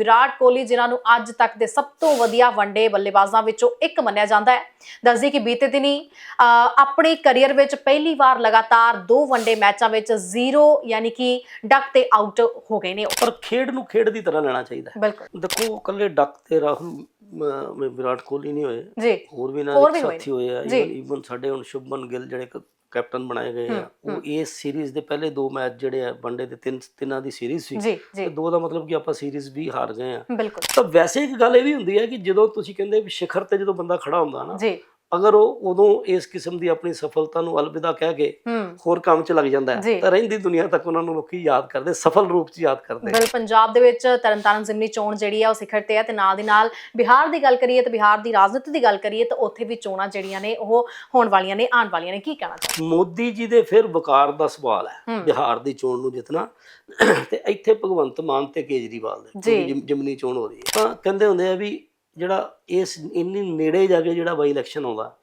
ਵਿਰਾਟ ਕੋਹਲੀ ਜਿਨ੍ਹਾਂ ਨੂੰ ਅੱਜ ਤੱਕ ਦੇ ਸਭ ਤੋਂ ਵਧੀਆ ਵਨਡੇ ਬੱਲੇਬਾਜ਼ਾਂ ਵਿੱਚੋਂ ਇੱਕ ਮੰਨਿਆ ਜਾਂਦਾ ਹੈ। ਦੱਸਦੀ ਕਿ ਬੀਤੇ ਦਿਨੀ ਆਪਣੇ ਕੈਰੀਅਰ ਵਿੱਚ ਪਹਿਲੀ ਵਾਰ ਲਗਾਤਾਰ ਦੋ ਵਨਡੇ ਮੈਚਾਂ ਵਿੱਚ ਜ਼ੀਰੋ ਯਾਨੀ ਕਿ ਡਕ ਤੇ ਆਊਟ ਹੋ ਗਏ ਨੇ ਪਰ ਖੇਡ ਨੂੰ ਖੇਡ ਦੀ ਤਰ੍ਹਾਂ ਲੈਣਾ ਚਾਹੀਦਾ ਹੈ। ਬਿਲਕੁਲ। ਦੇਖੋ ਕੱਲੇ ਡੱਕ ਤੇ ਰਾਹੁਲ ਵਿਰਾਟ ਕੋਹਲੀ ਨਹੀਂ ਹੋਏ। ਜੀ। ਹੋਰ ਵੀ ਨਾ ਹੋਰ ਵੀ ਹੋਏ ਸਾਥੀ ਹੋਏ ਆ। ਈਵਨ ਸਾਡੇ ਹੁਣ ਸ਼ੁਭਮਨ ਗਿੱਲ ਜਿਹੜੇ ਕੈਪਟਨ ਬਣਾਏ ਗਏ ਆ ਉਹ ਇਸ ਸੀਰੀਜ਼ ਦੇ ਪਹਿਲੇ ਦੋ ਮੈਚ ਜਿਹੜੇ ਆ ਵਨਡੇ ਦੇ ਤਿੰਨ ਤਿੰਨਾਂ ਦੀ ਸੀਰੀਜ਼ ਸੀ। ਤੇ ਦੋ ਦਾ ਮਤਲਬ ਕਿ ਆਪਾਂ ਸੀਰੀਜ਼ ਵੀ ਹਾਰ ਗਏ ਆ। ਤਾਂ ਵੈਸੇ ਇੱਕ ਗੱਲ ਇਹ ਵੀ ਹੁੰਦੀ ਹੈ ਕਿ ਜਦੋਂ ਤੁਸੀਂ ਕਹਿੰਦੇ ਵੀ ਸਿਖਰ ਤੇ ਜਦੋਂ ਬੰਦਾ ਖੜਾ ਹੁੰਦਾ ਨਾ ਜੀ। ਅਗਰ ਉਹ ਉਦੋਂ ਇਸ ਕਿਸਮ ਦੀ ਆਪਣੀ ਸਫਲਤਾ ਨੂੰ ਅਲਵਿਦਾ ਕਹਿ ਕੇ ਹੋਰ ਕੰਮ 'ਚ ਲੱਗ ਜਾਂਦਾ। ਹੈ ਤਾਂ ਰਹਿੰਦੀ ਦੁਨੀਆ ਤੱਕ ਉਹਨਾਂ ਨੂੰ ਲੋਕੀ ਯਾਦ ਕਰਦੇ ਸਫਲ ਰੂਪ 'ਚ ਯਾਦ ਕਰਦੇ। ਬਿਲ ਪੰਜਾਬ ਦੇ ਵਿੱਚ ਤਰਨਤਾਰਨ ਜ਼ਿਮਨੀ ਚੋਣ ਜਿਹੜੀ ਆ ਉਹ ਸਿਖਰ ਤੇ ਹੈ ਤੇ ਨਾਲ ਦੀ ਨਾਲ ਬਿਹਾਰ ਦੀ ਗੱਲ ਕਰੀਏ ਤੇ ਬਿਹਾਰ ਦੀ ਰਾਜਨੀਤੀ ਦੀ ਗੱਲ ਕਰੀਏ ਤਾਂ ਉੱਥੇ ਵੀ ਚੋਣਾਂ ਜਿਹੜੀਆਂ ਨੇ ਉਹ ਹੋਣ ਵਾਲੀਆਂ ਨੇ ਆਉਣ ਵਾਲੀਆਂ ਨੇ ਕੀ ਕਹਿਣਾ ਚਾਹੁੰਦੇ ਮੋਦੀ ਜੀ ਦੇ ਫਿਰ ਵਕਾਰ ਦਾ ਸਵਾਲ ਹੈ। ਬਿਹਾਰ ਦੀ ਚੋਣ ਨੂੰ ਜਿੱਤਣਾ ਤੇ ਇੱਥੇ ਭਗਵੰਤ ਮਾਨ ਤੇ ਕੇਜਰੀਵਾਲ ਦੇ ਜਿਮਨੀ ਚੋਣ ਹੋ ਰਹੀ ਹੈ। ਤਾਂ ਕਹਿੰਦੇ ਹੁੰਦੇ ਆ ਵੀ ਜਿਹੜਾ ਇਸ ਇੰਨੀ ਨੇੜੇ ਜਾ ਕੇ ਜਿਹੜਾ ਬਾਈ ਇਲੈਕਸ਼ਨ ਆਉਂਦਾ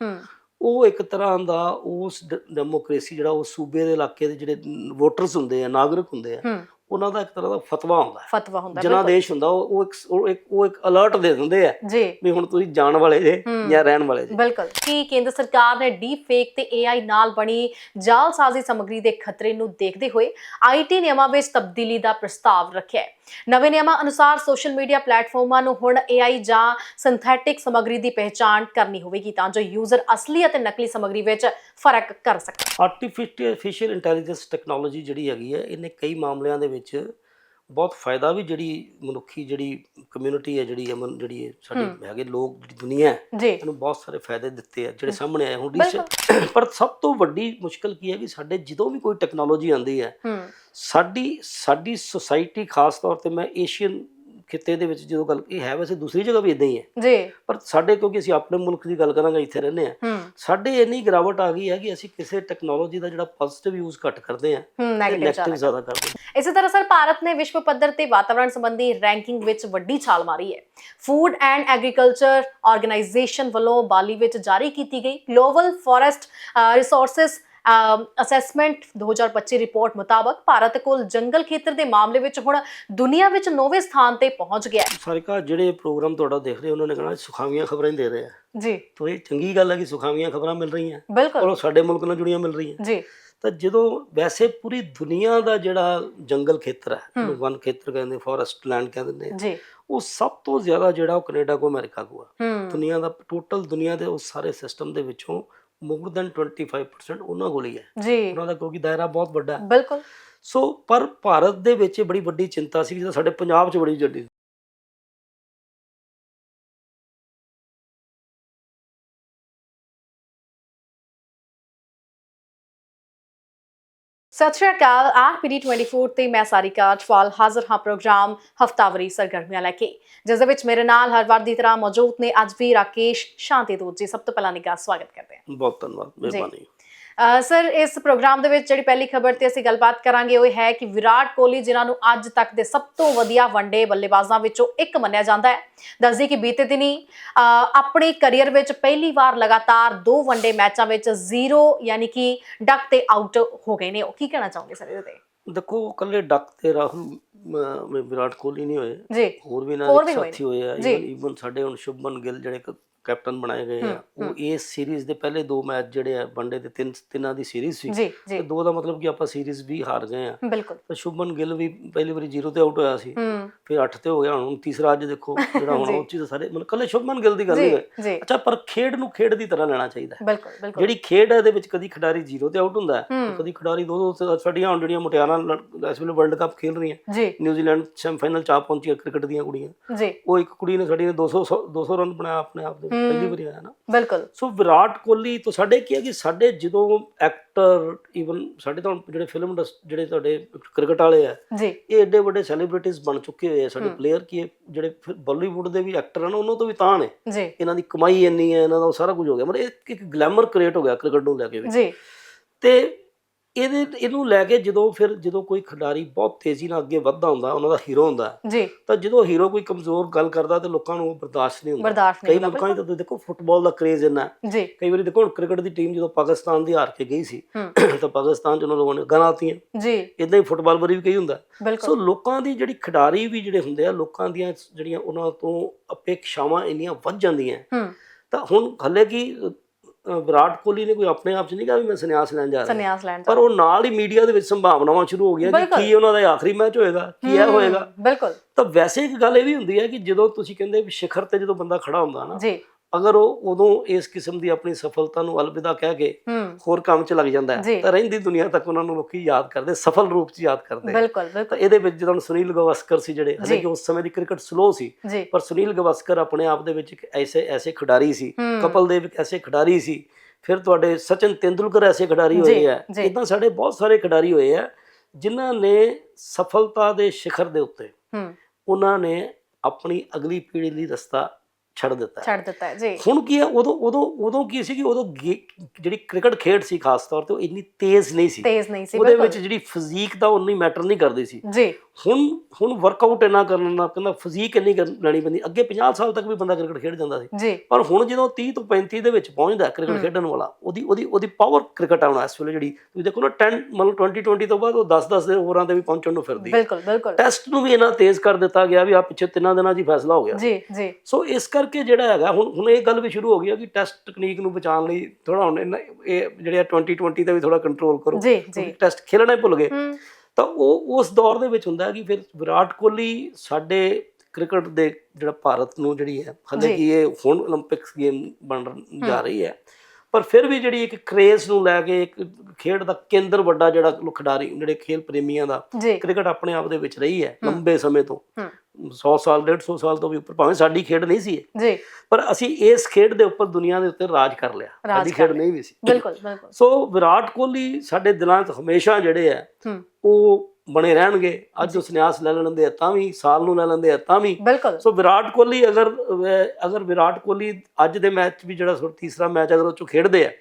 ਉਹ ਇੱਕ ਤਰ੍ਹਾਂ ਦਾ ਉਸ ਡੈਮੋਕ੍ਰੇਸੀ ਜਿਹੜਾ ਉਸ ਸੂਬੇ ਦੇ ਇਲਾਕੇ ਦੇ ਜਿਹੜੇ ਵੋਟਰਸ ਹੁੰਦੇ ਆ ਨਾਗਰਿਕ ਹੁੰਦੇ ਆ ਉਹਨਾਂ ਦਾ ਇੱਕ ਤਰ੍ਹਾਂ ਦਾ ਫਤਵਾ ਹੁੰਦਾ ਹੈ। ਫਤਵਾ ਹੁੰਦਾ। ਜਨਾਦੇਸ਼ ਹੁੰਦਾ ਉਹ ਇੱਕ ਉਹ ਇੱਕ ਉਹ ਇੱਕ ਅਲਰਟ ਦੇ ਦਿੰਦੇ ਆ ਜੀ। ਵੀ ਹੁਣ ਤੁਸੀਂ ਜਾਣ ਵਾਲੇ ਜੇ। ਜਾਂ ਰਹਿਣ ਵਾਲੇ ਜੇ। ਬਿਲਕੁਲ। ਕੀ ਕੇਂਦਰ ਸਰਕਾਰ ਨੇ ਡੀਪ ਫੇਕ ਤੇ AI ਨਾਲ ਬਣੀ ਜਾਲਸਾਜ਼ੀ ਸਮੱਗਰੀ ਦੇ ਖਤਰੇ ਨੂੰ ਦੇਖਦੇ ਹੋਏ IT ਨਿਯਮਾਂ ਵਿੱਚ ਤਬਦੀਲੀ ਦਾ ਪ੍ਰਸਤਾਵ ਰੱਖਿਆ ਹੈ। ਨਵੇਂ ਨਿਯਮਾਂ ਅਨੁਸਾਰ ਸੋਸ਼ਲ ਮੀਡੀਆ ਪਲੇਟਫਾਰਮਾਂ ਨੂੰ ਹੁਣ AI ਜਾਂ ਸਿੰਥੈਟਿਕ ਸਮੱਗਰੀ ਦੀ ਪਹਿਚਾਣ ਕਰਨੀ ਹੋਵੇਗੀ ਤਾਂ ਜੋ ਯੂਜ਼ਰ ਅਸਲੀ ਅਤੇ ਨਕਲੀ ਸਮੱਗਰੀ ਵਿੱਚ ਫ਼ਰਕ ਕਰ ਸਕਣ ਆਰਟੀਫੀਸ਼ੀਅਲ ਇੰਟੈਲੀਜੈਂਸ ਟੈਕਨੋਲੋਜੀ ਜਿਹੜੀ ਹੈਗੀ ਹੈ ਇਹਨੇ ਕਈ ਮਾਮਲਿਆਂ ਦੇ ਵਿੱਚ ਬਹੁਤ ਫਾਇਦਾ ਵੀ ਜਿਹੜੀ ਮਨੁੱਖੀ ਜਿਹੜੀ ਕਮਿਊਨਿਟੀ ਹੈ ਜਿਹੜੀ ਅਮਨ ਜਿਹੜੀ ਹੈ ਸਾਡੀ ਹੈਗੇ ਲੋਕ ਜਿਹੜੀ ਦੁਨੀਆ ਹੈ ਇਹਨੂੰ ਬਹੁਤ ਸਾਰੇ ਫਾਇਦੇ ਦਿੱਤੇ ਆ ਜਿਹੜੇ ਸਾਹਮਣੇ ਆਏ ਹੁਣ ਪਰ ਸਭ ਤੋਂ ਵੱਡੀ ਮੁਸ਼ਕਲ ਕੀ ਹੈ ਕਿ ਸਾਡੇ ਜਦੋਂ ਵੀ ਕੋਈ ਟੈਕਨੋਲੋਜੀ ਆਉਂਦੀ ਹੂੰ ਸਾਡੀ ਸਾਡੀ ਸੁਸਾਇਟੀ ਖਾਸ ਤੌਰ ਤੇ ਮੈਂ ਏਸ਼ੀਅਨ ਖਿੱਤੇ ਦੇ ਵਿੱਚ ਜਦੋਂ ਗੱਲ ਇਹ ਹੈ ਵੈਸੇ ਦੂਸਰੀ ਜਗ੍ਹਾ ਵੀ ਇਦਾਂ ਹੀ ਹੈ। ਜੀ। ਪਰ ਸਾਡੇ ਕਿਉਂਕਿ ਅਸੀਂ ਆਪਣੇ ਮੁਲਕ ਦੀ ਗੱਲ ਕਰਾਂਗੇ ਇੱਥੇ ਰਹਿੰਦੇ ਆ ਸਾਡੇ ਇੰਨੀ ਗਿਰਾਵਟ ਆ ਗਈ ਹੈ ਕਿ ਅਸੀਂ ਕਿਸੇ ਟੈਕਨੋਲੋਜੀ ਦਾ ਜਿਹੜਾ ਪੋਜ਼ਿਟਿਵ ਯੂਜ਼ ਘੱਟ ਕਰਦੇ ਆ ਨੈਗੇਟਿਵ ਜ਼ਿਆਦਾ ਕਰਦੇ ਇਸੇ ਤਰ੍ਹਾਂ ਸਰ ਭਾਰਤ ਨੇ ਵਿਸ਼ਵ ਪੱਧਰ ਤੇ ਵਾਤਾਵਰਣ ਸੰਬੰਧੀ ਰੈਂਕਿੰਗ ਵਿੱਚ ਵੱਡੀ ਛਾਲ ਮਾਰੀ ਹੈ। ਫੂਡ ਐਂਡ ਐਗਰੀਕਲਚਰ ਆਰਗੇਨਾਈਜੇਸ਼ਨ ਵੱਲੋਂ ਬਾਲੀ ਵਿੱਚ ਜਾਰੀ ਕੀਤੀ ਗਈ। Global forest resources assessment 2025 report ਮੁਤਾਬਕ ਭਾਰਤ ਕੋਲ ਜੰਗਲ ਖੇਤਰ ਦੇ ਮਾਮਲੇ ਵਿੱਚ ਹੁਣ ਦੁਨੀਆ ਵਿੱਚ ਨੌਵੇਂ ਸਥਾਨ ਤੇ ਪਹੁੰਚ ਗਿਆ ਹੈ। ਸਾਰਿਕਾ ਜਿਹੜੇ ਪ੍ਰੋਗਰਾਮ ਤੁਹਾਡਾ ਦੇਖ ਰਹੇ ਉਹਨਾਂ ਨੇ ਕਹਣਾ ਸੁਖਾਵੀਆਂ ਖਬਰਾਂ ਹੀ ਦੇ ਰਹੇ ਆ। ਜੀ। ਤਾਂ ਇਹ ਚੰਗੀ ਗੱਲ ਹੈ ਕਿ ਸੁਖਾਵੀਆਂ ਖਬਰਾਂ ਮਿਲ ਰਹੀਆਂ। ਔਰ ਬਿਲਕੁਲ ਉਹ ਸਾਡੇ ਮੁਲਕ ਨਾਲ ਜੁੜੀਆਂ ਮਿਲ ਰਹੀਆਂ। ਜੀ। ਤਾਂ ਜਦੋਂ ਵੈਸੇ ਪੂਰੀ ਦੁਨੀਆ ਦਾ ਜਿਹੜਾ ਜੰਗਲ ਖੇਤਰ ਹੈ ਵਨ ਖੇਤਰ ਕਹਿੰਦੇ ਫੋਰੈਸਟ ਲੈਂਡ ਕਹਿੰਦੇ ਨੇ ਜੀ। ਉਹ ਸਭ ਤੋਂ ਜ਼ਿਆਦਾ ਜਿਹੜਾ ਉਹ ਕੈਨੇਡਾ ਕੋ ਅਮਰੀਕਾ ਕੋ ਆ। ਦੁਨੀਆ ਦਾ ਟੋਟਲ ਦੁਨੀਆ ਦੇ ਉਸ ਸਾਰੇ ਸਿਸਟਮ ਦੇ ਵਿੱਚੋਂ ਮੋਰ ਦੈਨ 25% ਉਹਨਾਂ ਕੋਲ ਹੀ ਹੈ। ਜੀ। ਉਹਨਾਂ ਦਾ ਕਿਉਂਕਿ ਦਾਇਰਾ ਬਹੁਤ ਵੱਡਾ ਹੈ। ਬਿਲਕੁਲ। ਸੋ ਪਰ ਭਾਰਤ ਦੇ ਵਿੱਚ ਇਹ ਬੜੀ ਵੱਡੀ ਚਿੰਤਾ ਸੀ ਜਿਹਦਾ ਸਾਡੇ ਪੰਜਾਬ 'ਚ ਬੜੀ ਜੱਡੀ ਸਤਿ ਸ਼੍ਰੀ ਅਕਾਲ ਆਰਪੀਡੀ 24 ਤੇ ਮੈਂ ਸਾਰਿਕਾ ਅਟਵਾਲ ਹਾਜ਼ਰ ਹਾਂ ਪ੍ਰੋਗਰਾਮ ਹਫਤਾਵਰੀ ਸਰਗਰਮੀਆਂ ਲੈ ਕੇ। ਜਿਸ ਦੇ ਵਿੱਚ ਮੇਰੇ ਨਾਲ ਹਰ ਵਾਰ ਦੀ ਤਰ੍ਹਾਂ ਮੌਜੂਦ ਨੇ ਅੱਜ ਵੀ ਰਾਕੇਸ਼ ਸ਼ਾਂਤੀ ਦੂਤ ਜੀ। ਸਭ ਤੋਂ ਪਹਿਲਾਂ ਨਿੱਘਾ ਸਵਾਗਤ ਕਰਦੇ ਹਾਂ। ਬਹੁਤ ਧੰਨਵਾਦ ਮਿਹਰਬਾਨੀ। ਸਰ ਇਸ ਪ੍ਰੋਗਰਾਮ ਦੇ ਵਿੱਚ ਜਿਹੜੀ ਪਹਿਲੀ ਖਬਰ ਤੇ ਅਸੀਂ ਗੱਲਬਾਤ ਕਰਾਂਗੇ ਉਹ ਹੈ ਕਿ ਵਿਰਾਟ ਕੋਹਲੀ ਜਿਨ੍ਹਾਂ ਨੂੰ ਅੱਜ ਤੱਕ ਦੇ ਸਭ ਤੋਂ ਵਧੀਆ ਵਨਡੇ ਬੱਲੇਬਾਜ਼ਾਂ ਵਿੱਚੋਂ ਇੱਕ ਮੰਨਿਆ ਜਾਂਦਾ ਹੈ ਦੱਸਦੀ ਕਿ ਬੀਤੇ ਦਿਨੀ ਆਪਣੇ ਕੈਰੀਅਰ ਵਿੱਚ ਪਹਿਲੀ ਵਾਰ ਲਗਾਤਾਰ ਦੋ ਵਨਡੇ ਮੈਚਾਂ ਵਿੱਚ ਜ਼ੀਰੋ ਯਾਨੀ ਕਿ ਡਕ ਤੇ ਆਊਟ ਹੋ ਗਏ ਨੇ ਉਹ। ਕੀ ਕਹਿਣਾ ਚਾਹੋਗੇ ਸਰ ਇਹਦੇ ਤੇ? ਦੇਖੋ ਕੱਲੇ ਡੱਕ ਤੇ ਰਾਹੁਲ ਵਿਰਾਟ ਕੋਹਲੀ ਨਹੀਂ ਹੋਏ। ਹੋਰ ਵੀ ਨਾ ਹੋਰ ਵੀ ਹੋਏ ਸਾਥੀ ਹੋਏ ਆ। ਈਵਨ ਸਾਡੇ ਹੁਣ ਸ਼ੁਭਮਨ ਗਿੱਲ ਜਿਹੜੇ ਕੈਪਟਨ ਬਣਾਏ ਗਏ ਆ ਉਹ ਇਸ ਸੀਰੀਜ਼ ਦੇ ਪਹਿਲੇ ਦੋ ਮੈਚ ਜਿਹੜੇ ਆ ਵਨਡੇ ਦੇ ਤਿੰਨ ਤਿੰਨਾਂ ਦੀ ਸੀਰੀਜ਼ ਸੀ। ਤੇ ਦੋ ਦਾ ਮਤਲਬ ਕਿ ਆਪਾਂ ਸੀਰੀਜ਼ ਵੀ ਹਾਰ ਗਏ ਆ। ਬਿਲਕੁਲ। ਤਾਂ ਸ਼ੁਭਮਨ ਗਿੱਲ ਵੀ ਪਹਿਲੀ ਵਾਰੀ ਜ਼ੀਰੋ ਤੇ ਆਊਟ ਹੋਇਆ ਸੀ। ਹੂੰ। ਫਿਰ 8 ਤੇ ਹੋ ਗਿਆ ਹੁਣ ਤੀਸਰਾ ਅੱਜ ਦੇਖੋ ਜਿਹੜਾ ਹੁਣ। ਉਹ ਚੀਜ਼ ਸਾਰੇ ਮਤਲਬ ਕੱਲੇ ਸ਼ੁਭਮਨ ਗਿੱਲ ਦੀ ਗੱਲ ਹੈ ਜੀ। ਅੱਛਾ ਪਰ ਖੇਡ ਨੂੰ ਖੇਡ ਦੀ ਤਰ੍ਹਾਂ ਲੈਣਾ ਚਾਹੀਦਾ ਹੈ। ਜਿਹੜੀ ਖੇਡ ਹੈ ਇਹਦੇ ਵਿੱਚ ਕਦੀ ਖਿਡਾਰੀ ਜ਼ੀਰੋ ਤੇ ਆਊਟ ਹੁੰਦਾ ਹੈ। ਹੂੰ। ਕਦੀ ਖਿਡਾਰੀ ਦੋ ਦੋ ਸਾਡੀਆਂ ਹੁਣ ਜਿਹੜੀਆਂ ਮੁਟਿਆਰਾਂ ਇਸ ਵੇਲੇ ਵਰਲਡ ਕੱਪ ਖੇਡ ਰਹੀਆਂ। ਨਿਊਜ਼ੀਲੈਂਡ ਸੈਮੀਫਾਈਨਲ ਚ ਆ ਪਹੁੰਚੀ ਕ੍ਰਿਕਟ ਦੀਆਂ ਕੁੜੀਆਂ। ਜੀ। ਉਹ ਇੱਕ ਕੁੜੀ ਨੇ ਸਾਡੀ ਨੇ 200 200 ਰਨ ਬਣਾਇਆ ਆਪਣੇ ਆਪ ਦੇ ਪਹਿਲੀ ਵਾਰੀ ਆਇਆ ਨਾ। ਬਿਲਕੁਲ। ਸੋ ਵਿਰਾਟ ਕੋਹਲੀ ਤੋਂ ਸਾਡੇ ਕੀ ਹੈ ਕਿ ਸਾਡੇ ਜਦੋਂ ਐਕਟਰ ਈਵਨ ਸਾਡੇ ਤਾਂ ਜਿਹੜੇ ਫਿਲਮ ਜਿਹੜੇ ਤੁਹਾਡੇ ਕ੍ਰਿਕਟ ਵਾਲੇ ਆ ਜੀ। ਇਹ ਐਡੇ ਵੱਡੇ ਸੈਲੀਬ੍ਰਿਟੀਜ਼ ਬਣ ਚੁੱਕੇ ਹੋਏ ਆ ਸਾਡੇ ਪਲੇਅਰ ਕੀ ਜਿਹੜੇ ਬਾਲੀਵੁੱਡ ਦੇ ਵੀ ਐਕਟਰ ਹਨ ਉਹਨਾਂ ਤੋਂ ਵੀ ਤਾਂ ਨੇ। ਜੀ। ਇਹਨਾਂ ਦੀ ਕਮਾਈ ਇੰਨੀ ਹੈ ਇਹਨਾਂ ਦਾ ਸਾਰਾ ਕੁਝ ਹੋ ਗਿਆ। ਮਤਲਬ ਇੱਕ ਗਲੈਮਰ ਕ੍ਰੀਏਟ ਹੋ ਗਿਆ ਕ੍ਰਿਕਟ ਨੂੰ ਲੈ ਕੇ ਵੀ। ਜੀ। ਤੇ ਇਹਦੇ ਇਹਨੂੰ ਲੈ ਕੇ ਜਦੋਂ ਫਿਰ ਜਦੋਂ ਕੋਈ ਖਿਡਾਰੀ ਬਹੁਤ ਤੇਜ਼ੀ ਨਾਲ ਅੱਗੇ ਵੱਧਦਾ ਹੁੰਦਾ ਉਹਨਾਂ ਦਾ ਹੀਰੋ ਹੁੰਦਾ ਜੀ। ਤਾਂ ਜਦੋਂ ਹੀਰੋ ਕੋਈ ਕਮਜ਼ੋਰ ਗੱਲ ਕਰਦਾ ਤੇ ਲੋਕਾਂ ਨੂੰ ਉਹ ਬਰਦਾਸ਼ਤ ਨਹੀਂ ਹੁੰਦਾ। ਬਰਦਾਸ਼ਤ ਕਈ ਨਹੀਂ ਤਾਂ ਤੁਸੀਂ ਦੇਖੋ ਫੁੱਟਬਾਲ ਦਾ ਕ੍ਰੇਜ਼ ਇੰਨਾ। ਜੀ। ਕਈ ਵਾਰੀ ਦੇਖੋ ਕ੍ਰਿਕਟ ਦੀ ਟੀਮ ਜਦੋਂ ਪਾਕਿਸਤਾਨ ਦੀ ਹਾਰ ਕੇ ਗਈ ਸੀ ਤਾਂ ਪਾਕਿਸਤਾਨ 'ਚ ਉਹਨਾਂ ਲੋਕਾਂ ਨੇ ਗਾਲਾਂ ਆਤੀਆਂ ਜੀ। ਇਦਾਂ ਹੀ ਫੁੱਟਬਾਲ ਬਾਰੇ ਵੀ ਕਈ ਹੁੰਦਾ। ਸੋ ਲੋਕਾਂ ਦੀ ਜਿਹੜੀ ਖਿਡਾਰੀ ਵੀ ਜਿਹੜੇ ਹੁੰਦੇ ਆ ਲੋਕਾਂ ਦੀਆਂ ਜਿਹੜੀਆਂ ਉਹਨਾਂ ਤੋਂ ਅਪੇਖਸ਼ਾਵਾਂ ਇੰਨੀਆਂ ਵੱਧ ਜਾਂਦੀਆਂ। ਹੂੰ। ਤਾਂ ਹੁਣ ਹੱਲੇ ਕੀ ਵਿਰਾਟ ਕੋਹਲੀ ਨੇ ਕੋਈ ਆਪਣੇ ਆਪ ਚ ਨਹੀਂ ਕਿਹਾ ਵੀ ਮੈਂ ਸੰਨਿਆਸ ਲੈਣ ਜਾ ਰਿਹਾ। ਸੰਨਿਆਸ ਲੈਣ ਪਰ ਉਹ ਨਾਲ ਹੀ ਮੀਡੀਆ ਦੇ ਵਿੱਚ ਸੰਭਾਵਨਾਵਾਂ ਸ਼ੁਰੂ ਹੋ ਗਈਆਂ ਕਿ। ਕੀ ਉਹਨਾਂ ਦਾ ਆਖਰੀ ਮੈਚ ਹੋਏਗਾ ਕੀ ਇਹ ਹੋਏਗਾ। ਬਿਲਕੁਲ। ਤਾਂ ਵੈਸੇ ਇੱਕ ਗੱਲ ਇਹ ਵੀ ਹੁੰਦੀ ਹੈ ਕਿ ਜਦੋਂ ਤੁਸੀਂ ਕਹਿੰਦੇ ਵੀ ਸਿਖਰ ਤੇ ਜਦੋਂ ਬੰਦਾ ਖੜਾ ਹੁੰਦਾ ਨਾ ਜੀ। ਅਗਰ ਉਹ ਉਦੋਂ ਇਸ ਕਿਸਮ ਦੀ ਆਪਣੀ ਸਫਲਤਾ ਨੂੰ ਅਲਵਿਦਾ ਕਹਿ ਕੇ ਹੋਰ ਕੰਮ 'ਚ ਲੱਗ ਜਾਂਦਾ। ਹੈ ਤਾਂ ਰਹਿੰਦੀ ਦੁਨੀਆ ਤੱਕ ਉਹਨਾਂ ਨੂੰ ਲੋਕੀ ਯਾਦ ਕਰਦੇ ਸਫਲ ਰੂਪ 'ਚ ਯਾਦ ਕਰਦੇ ਬਿਲਕੁਲ ਤਾਂ ਇਹਦੇ ਵਿੱਚ ਜਦੋਂ ਸੁਨੀਲ ਗਵਾਸਕਰ ਸੀ ਜਿਹੜੇ ਹਲੇ। ਕਿ ਉਸ ਸਮੇਂ ਦੀ ਕ੍ਰਿਕਟ ਸਲੋ ਸੀ ਪਰ ਸੁਨੀਲ ਗਵਾਸਕਰ ਆਪਣੇ ਆਪ ਦੇ ਵਿੱਚ ਇੱਕ ਐਸੇ ਐਸੇ ਖਿਡਾਰੀ ਸੀ। ਕਪਲ ਦੇਵ ਇੱਕ ਐਸੇ ਖਿਡਾਰੀ ਸੀ ਫਿਰ ਤੁਹਾਡੇ ਸਚਿਨ ਤੇਂਦੁਲਕਰ ਐਸੇ ਖਿਡਾਰੀ ਹੋਏ ਆ। ਇਦਾਂ ਸਾਡੇ ਬਹੁਤ ਸਾਰੇ ਖਿਡਾਰੀ ਹੋਏ ਆ ਜਿਨ੍ਹਾਂ ਨੇ ਸਫਲਤਾ ਦੇ ਸ਼ਿਖਰ ਦੇ ਉੱਤੇ ਉਹਨਾਂ ਨੇ ਆਪਣੀ ਅਗਲੀ ਪੀੜ੍ਹੀ ਲਈ ਰਸਤਾ ਛੱਡ ਦਿੱਤਾ। ਛੱਡ ਦਿੱਤਾ ਹੈ ਜੀ। ਹੁਣ ਕੀ ਹੈ ਉਦੋਂ ਉਦੋਂ ਉਦੋਂ ਕੀ ਸੀ ਕਿ ਉਦੋਂ ਜਿਹੜੀ ਕ੍ਰਿਕਟ ਖੇਡ ਸੀ ਖਾਸ ਤੌਰ ਤੇ ਉਹ ਇੰਨੀ ਤੇਜ਼ ਨਹੀਂ ਸੀ। ਤੇਜ਼ ਨਹੀਂ ਸੀ ਉਹਦੇ ਵਿੱਚ ਜਿਹੜੀ ਫਿਜ਼ੀਕ ਦਾ ਉਨੀ ਮੈਟਰ ਨਹੀਂ ਕਰਦੀ ਸੀ। ਜੀ। ਹੁਣ ਹੁਣ ਵਰਕਆਊਟ ਇੰਨਾ ਕਰਨ ਨਾਲ ਕਹਿੰਦਾ ਫਿਜ਼ੀਕ ਇੰਨੀ ਕਰ- ਲੈਣੀ ਪੈਂਦੀ। ਅੱਗੇ 50 ਸਾਲ ਤੱਕ ਵੀ ਬੰਦਾ ਕ੍ਰਿਕਟ ਖੇਡ ਜਾਂਦਾ ਸੀ। ਪਰ ਹੁਣ ਜਦੋਂ 30 ਤੋਂ 35 ਦੇ ਵਿੱਚ ਪਹੁੰਚਦਾ ਕ੍ਰਿਕਟ। ਖੇਡਣ ਵਾਲਾ ਉਹਦੀ ਉਹਦੀ ਉਹਦੀ ਪਾਵਰ ਕ੍ਰਿਕਟ ਆਉਣਾ ਇਸ ਵੇਲੇ ਜਿਹੜੀ ਤੁਸੀਂ ਦੇਖੋ ਨਾ 10 ਮਤਲਬ 20 20 ਤੋਂ ਬਾਅਦ ਉਹ 10 10 ਦੇ ਓਵਰਾਂ ਤੇ ਵੀ ਪਹੁੰਚਣ ਨੂੰ ਫਿਰਦੀ ਬਿਲਕੁਲ ਬਿਲਕੁਲ। ਟੈਸਟ ਨੂੰ ਵੀ ਇੰਨਾ ਤੇਜ਼ ਕਰ ਦਿੱਤਾ ਗਿਆ ਵੀ ਆ ਪਿੱਛੇ ਤਿੰਨਾਂ ਦਿਨਾਂ 'ਚ ਹੀ ਫੈਸਲਾ ਹੋ ਗਿਆ। ਜੀ ਜੀ। ਸੋ ਇਸ ਕਰਕੇ ਜਿਹੜਾ ਹੈਗਾ ਹੁਣ ਹੁਣ ਇਹ ਗੱਲ ਵੀ ਸ਼ੁਰੂ ਹੋ ਗਈ ਹੈ ਕਿ ਟੈਸਟ ਟੈਕਨੀਕ ਨੂੰ ਬਚਾਉਣ ਲਈ ਥੋੜਾ ਹੁਣ ਇਹਨਾਂ- ਇਹ ਜਿਹੜੇ ਆ 2020 ਦਾ ਵੀ ਥੋੜਾ ਕੰਟਰੋਲ ਕਰੋ। ਜੀ, ਟੈਸਟ ਖੇਲਣੇ ਭੁੱਲ ਗਏ। ਤਾਂ ਉਹ ਉਸ ਦੌਰ ਦੇ ਵਿੱਚ ਹੁੰਦਾ ਕਿ ਫਿਰ ਵਿਰਾਟ ਕੋਹਲੀ ਸਾਡੇ ਕ੍ਰਿਕਟ ਦੇ ਜਿਹੜਾ ਭਾਰਤ ਨੂੰ ਜਿਹੜੀ ਹੈ ਹਾਲੇ ਕਿ ਇਹ ਹੁਣ 올림픽ਸ ਗੇਮ ਬਣ ਜਾ ਰਹੀ ਹੈ। ਪਰ ਫਿਰ ਵੀ ਜਿਹੜੀ ਇੱਕ ਕ੍ਰੇਜ਼ ਨੂੰ ਲੈ ਕੇ ਇੱਕ ਖੇਡ ਦਾ ਕੇਂਦਰ ਵੱਡਾ ਜਿਹੜਾ ਖਿਡਾਰੀ ਜਿਹੜੇ ਖੇਲ ਪ੍ਰੇਮੀਆਂ ਦਾ ਕ੍ਰਿਕਟ ਆਪਣੇ ਆਪ ਦੇ ਵਿੱਚ ਰਹੀ ਹੈ ਲੰਬੇ ਸਮੇਂ ਤੋਂ। ਹੂੰ। 100 ਸਾਲ 150 ਸਾਲ ਤੋਂ ਵੀ ਉੱਪਰ ਭਾਵੇਂ ਸਾਡੀ ਖੇਡ ਨਹੀਂ ਸੀ ਜੀ। ਪਰ ਅਸੀਂ ਇਸ ਖੇਡ ਦੇ ਉੱਪਰ ਦੁਨੀਆ ਦੇ ਉੱਤੇ ਰਾਜ ਕਰ ਲਿਆ। ਸਾਡੀ ਖੇਡ। ਨਹੀਂ ਵੀ ਸੀ। ਬਿਲਕੁਲ ਬਿਲਕੁਲ। ਸੋ ਵਿਰਾਟ ਕੋਹਲੀ ਸਾਡੇ ਦਿਲਾਂ 'ਚ ਹਮੇਸ਼ਾ ਜਿਹੜੇ ਆ ਉਹ ਬਣੇ ਰਹਿਣਗੇ ਅੱਜ ਉਹ ਸੰਨਿਆਸ ਲੈ ਲੈਂਦੇ ਆ ਤਾਂ ਵੀ ਸਾਲ ਨੂੰ ਲੈ ਲੈਂਦੇ ਆ ਤਾਂ ਵੀ। ਸੋ ਵਿਰਾਟ ਕੋਹਲੀ ਅਗਰ ਅਗਰ ਵਿਰਾਟ ਕੋਹਲੀ ਅੱਜ ਦੇ ਮੈਚ ਵੀ ਜਿਹੜਾ ਸੋ ਤੀਸਰਾ ਮੈਚ ਅਗਰ ਉਹ ਚੋਂ ਖੇਡਦੇ ਆ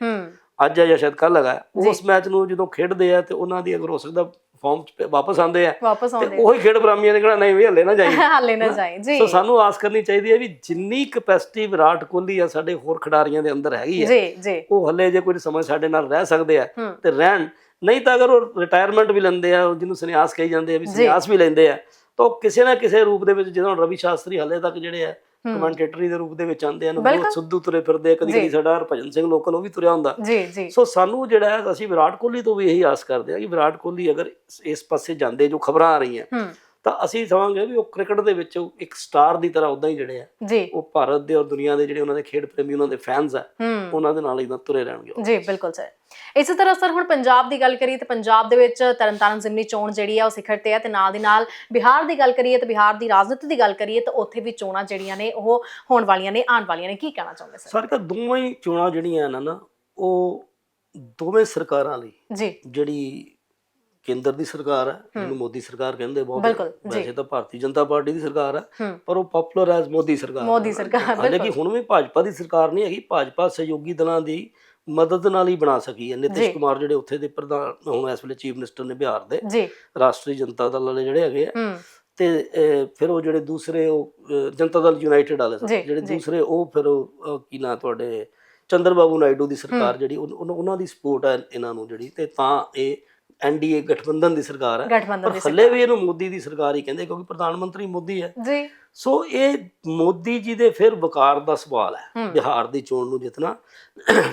ਅੱਜ ਜਾਂ ਸ਼ਾਇਦ ਕੱਲ ਜੀ। ਉਸ ਮੈਚ ਨੂੰ ਜਦੋਂ ਖੇਡਦੇ ਆ ਤੇ ਉਹਨਾਂ ਦੀ ਅਗਰ ਹੋ ਸਕਦਾ ਫਾਰਮ 'ਚ ਵਾਪਸ ਆਉਂਦੇ ਆ ਵਾਪਸ ਆਉਂਦੇ ਉਹੀ ਖੇਡ ਪ੍ਰਾਮੀਆਂ ਨੇ ਕਹਿਣਾ ਨਹੀਂ ਵੀ ਹੱਲੇ ਨਾ ਜਾਈ। ਹਾਲੇ ਨਾ ਜਾਏ ਜੀ। ਸੋ ਸਾਨੂੰ ਆਸ ਕਰਨੀ ਚਾਹੀਦੀ ਹੈ ਵੀ ਜਿੰਨੀ ਕਪੈਸਿਟੀ ਵਿਰਾਟ ਕੋਹਲੀ ਆ ਸਾਡੇ ਹੋਰ ਖਿਡਾਰੀਆਂ ਦੇ ਅੰਦਰ ਹੈਗੀ ਹੈ ਜੀ ਜੀ। ਉਹ ਹੱਲੇ ਜੇ ਕੋਈ ਸਮਝ ਸਾਡੇ ਨਾਲ ਰਹਿ ਸਕਦੇ ਆ ਤੇ ਰਹਿਣ ਨਹੀਂ ਤਾਂ ਅਗਰ ਉਹ ਰਿਟਾਇਰਮੈਂਟ ਵੀ ਲੈਂਦੇ ਆ ਜਿਹਨੂੰ ਸੰਨਿਆਸ ਕਹੀ ਜਾਂਦੇ ਆ ਵੀ। ਸੰਨਿਆਸ ਵੀ ਲੈਂਦੇ ਆ ਤਾਂ ਕਿਸੇ ਨਾ ਕਿਸੇ ਰੂਪ ਦੇ ਵਿੱਚ ਜਦੋਂ ਰਵੀ ਸ਼ਾਸਤਰੀ ਹੱਲੇ ਤੱਕ ਜਿਹੜੇ ਆ ਕਮੈਂਟੇਟਰੀ ਦੇ ਰੂਪ ਦੇ ਵਿੱਚ ਆਉਂਦੇ ਆ ਨਾ ਬਿਲਕੁਲ। ਬਹੁਤ ਸਿੱਧੂ ਤੁਰੇ ਫਿਰਦੇ ਕਦੀ। ਕਦੀ ਸਾਡਾ ਹਰਭਜਨ ਸਿੰਘ ਲੋਕਲ ਉਹ ਵੀ ਤੁਰਿਆ ਹੁੰਦਾ ਜੀ ਜੀ ਸੋ ਸਾਨੂੰ ਜਿਹੜਾ ਹੈ ਅਸੀਂ ਵਿਰਾਟ ਕੋਹਲੀ ਤੋਂ ਵੀ ਇਹੀ ਆਸ ਕਰਦੇ ਆ ਕਿ ਵਿਰਾਟ ਕੋਹਲੀ ਅਗਰ ਇਸ- ਪਾਸੇ ਜਾਂਦੇ ਜੋ ਖਬਰਾਂ ਆ ਰਹੀਆਂ ਤਾਂ ਅਸੀਂ ਸਮਝਾਂਗੇ ਵੀ ਉਹ ਕ੍ਰਿਕਟ ਦੇ ਵਿੱਚ ਇੱਕ ਸਟਾਰ ਦੀ ਤਰ੍ਹਾਂ ਉਦਾਂ ਹੀ ਜਿਹੜੇ ਆ ਉਹ ਭਾਰਤ ਦੇ ਔਰ ਦੁਨੀਆ ਦੇ ਜਿਹੜੇ ਉਹਨਾਂ ਦੇ ਖੇਡ ਪ੍ਰੇਮੀ ਉਹਨਾਂ ਦੇ ਫੈਨਸ ਆ ਉਹਨਾਂ ਦੇ ਨਾਲ ਇਦਾਂ ਤੁਰੇ ਰਹਿਣਗੇ। ਜੀ ਬਿਲਕੁਲ ਸਰ ਇਸੇ ਤਰ੍ਹਾਂ ਸਰ ਹੁਣ ਪੰਜਾਬ ਦੀ ਗੱਲ ਕਰੀਏ ਤੇ ਪੰਜਾਬ ਦੇ ਵਿੱਚ ਤਰਨਤਾਰਨ ਜ਼ਿਮਨੀ ਚੋਣ ਜਿਹੜੀ ਆ ਉਹ ਸਿਖਰ ਤੇ ਹੈ ਤੇ ਨਾਲ ਦੀ ਨਾਲ ਬਿਹਾਰ ਦੀ ਗੱਲ ਕਰੀਏ ਤੇ ਬਿਹਾਰ ਦੀ ਰਾਜਨੀਤੀ ਦੀ ਗੱਲ ਕਰੀਏ ਤਾਂ ਉੱਥੇ ਵੀ ਚੋਣਾਂ ਜਿਹੜੀਆਂ ਨੇ ਉਹ ਹੋਣ ਵਾਲੀਆਂ ਨੇ ਆਉਣ ਵਾਲੀਆਂ ਨੇ ਕੀ ਕਹਿਣਾ ਚਾਹੁੰਦੇ ਸਰ ਸਾਰੇ ਤਾਂ ਦੋਵੇਂ ਹੀ ਚੋਣਾਂ ਜਿਹੜੀਆਂ ਨੇ ਨਾ ਉਹ ਦੋਵੇਂ ਸਰਕਾਰਾਂ ਲਈ ਜੀ ਜਿਹੜੀ ਕੇਂਦਰ ਦੀ ਸਰਕਾਰ ਹੈ ਜਿਹਨੂੰ ਮੋਦੀ ਸਰਕਾਰ ਕਹਿੰਦੇ ਬਹੁਤ। ਵੈਸੇ ਤਾਂ ਭਾਰਤੀ ਜਨਤਾ ਪਾਰਟੀ ਦੀ ਸਰਕਾਰ ਹੈ ਪਰ ਉਹ ਪਪੂਲਰ ਐਜ਼ ਮੋਦੀ ਸਰਕਾਰ ਮੋਦੀ। ਸਰਕਾਰ, ਹਾਲਾਂਕਿ। ਹੁਣ ਵੀ ਭਾਜਪਾ ਦੀ ਸਰਕਾਰ ਨਹੀਂ ਹੈਗੀ ਭਾਜਪਾ ਸਹਿਯੋਗੀ ਦਲਾਂ ਦੀ ਮਦਦ ਨਾਲ ਹੀ ਬਣਾ ਸਕੀ ਹੈ। ਨਿਤਿਸ਼ ਕੁਮਾਰ ਜਿਹੜੇ ਉੱਥੇ ਦੇ ਪ੍ਰਧਾਨ ਹੁਣ ਇਸ ਵੇਲੇ ਚੀਫ ਮਿਨਿਸਟਰ ਨੇ ਬਿਹਾਰ ਦੇ ਜੀ। ਰਾਸ਼ਟਰੀ ਜਨਤਾ ਦਲ ਵਾਲੇ ਜਿਹੜੇ ਹੈਗੇ ਆ। ਤੇ ਫਿਰ ਉਹ ਜਿਹੜੇ ਦੂਸਰੇ ਉਹ ਜਨਤਾ ਦਲ ਯੂਨਾਈਟਿਡ ਵਾਲੇ ਸਨ। ਜਿਹੜੇ। ਦੂਸਰੇ ਉਹ ਫਿਰ ਉਹ ਕੀ ਨਾਂ ਤੁਹਾਡੇ ਚੰਦਰ ਬਾਬੂ ਨਾਇਡੂ ਦੀ ਸਰਕਾਰ ਜਿਹੜੀ ਉਹਨਾਂ ਦੀ ਸਪੋਰਟ ਹੈ ਇਹਨਾਂ ਨੂੰ ਜਿਹੜੀ। ਤੇ ਤਾਂ ਇਹ ਐਨਡੀਏ ਗਠਬੰਧਨ ਦੀ ਸਰਕਾਰ ਹੈ। ਗਠਬੰਧਨ ਪਰ ਦੀ ਹੱਲੇ ਵੀ ਇਹਨੂੰ ਮੋਦੀ ਦੀ ਸਰਕਾਰ ਹੀ ਕਹਿੰਦੇ ਕਿਉਂਕਿ ਪ੍ਰਧਾਨ ਮੰਤਰੀ ਮੋਦੀ ਹੈ। ਜੀ। ਸੋ ਇਹ ਮੋਦੀ ਜੀ ਦੇ ਫਿਰ ਵਕਾਰ ਦਾ ਸਵਾਲ ਹੈ। ਬਿਹਾਰ ਦੀ ਚੋਣ ਨੂੰ ਜਿੱਤਣਾ।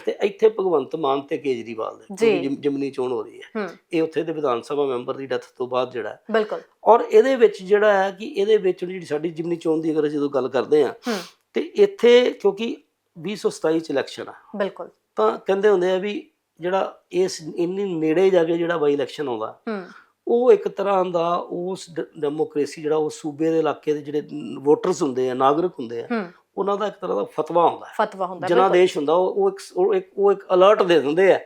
ਤੇ ਇੱਥੇ ਭਗਵੰਤ ਮਾਨ ਤੇ ਕੇਜਰੀਵਾਲ ਦੇ ਜਿਮਨੀ ਚੋਣ ਹੋ ਰਹੀ ਹੈ। ਇਹ ਉੱਥੇ ਦੇ ਵਿਧਾਨ ਸਭਾ ਮੈਂਬਰ ਦੀ ਡੈਥ ਤੋਂ ਬਾਅਦ ਜਿਹੜਾ। ਬਿਲਕੁਲ। ਔਰ ਇਹਦੇ ਵਿੱਚ ਜਿਹੜਾ ਹੈ ਕਿ ਇਹਦੇ ਵਿੱਚ ਜਿਹੜੀ ਸਾਡੀ ਜਿਮਨੀ ਚੋਣ ਦੀ ਅਗਰ ਜਦੋਂ ਗੱਲ ਕਰਦੇ ਆ ਤੇ ਇੱਥੇ ਕਿਉਂਕਿ 2027 ਚ ਇਲੈਕਸ਼ਨ ਆ। ਬਿਲਕੁਲ। ਤਾਂ ਕਹਿੰਦੇ ਹੁੰਦੇ ਆ ਵੀ ਜਿਹੜਾ ਇਸ ਇੰਨੀ ਨੇੜੇ ਜਾ ਕੇ ਜਿਹੜਾ ਬਾਈ ਇਲੈਕਸ਼ਨ ਆਉਂਦਾ ਉਹ ਇੱਕ ਤਰ੍ਹਾਂ ਦਾ ਉਸ ਡੈਮੋਕ੍ਰੇਸੀ ਜਿਹੜਾ ਉਸ ਸੂਬੇ ਦੇ ਇਲਾਕੇ ਦੇ ਜਿਹੜੇ ਵੋਟਰਸ ਹੁੰਦੇ ਆ ਨਾਗਰਿਕ ਹੁੰਦੇ ਆ ਉਹਨਾਂ ਦਾ ਇੱਕ ਤਰ੍ਹਾਂ ਦਾ ਫਤਵਾ ਹੁੰਦਾ ਹੈ। ਫਤਵਾ ਹੁੰਦਾ ਜਨਾਦੇਸ਼ ਹੁੰਦਾ ਉਹ ਉਹ ਇੱਕ ਉਹ ਇੱਕ ਉਹ ਇੱਕ ਅਲਰਟ ਦੇ ਦਿੰਦੇ ਆ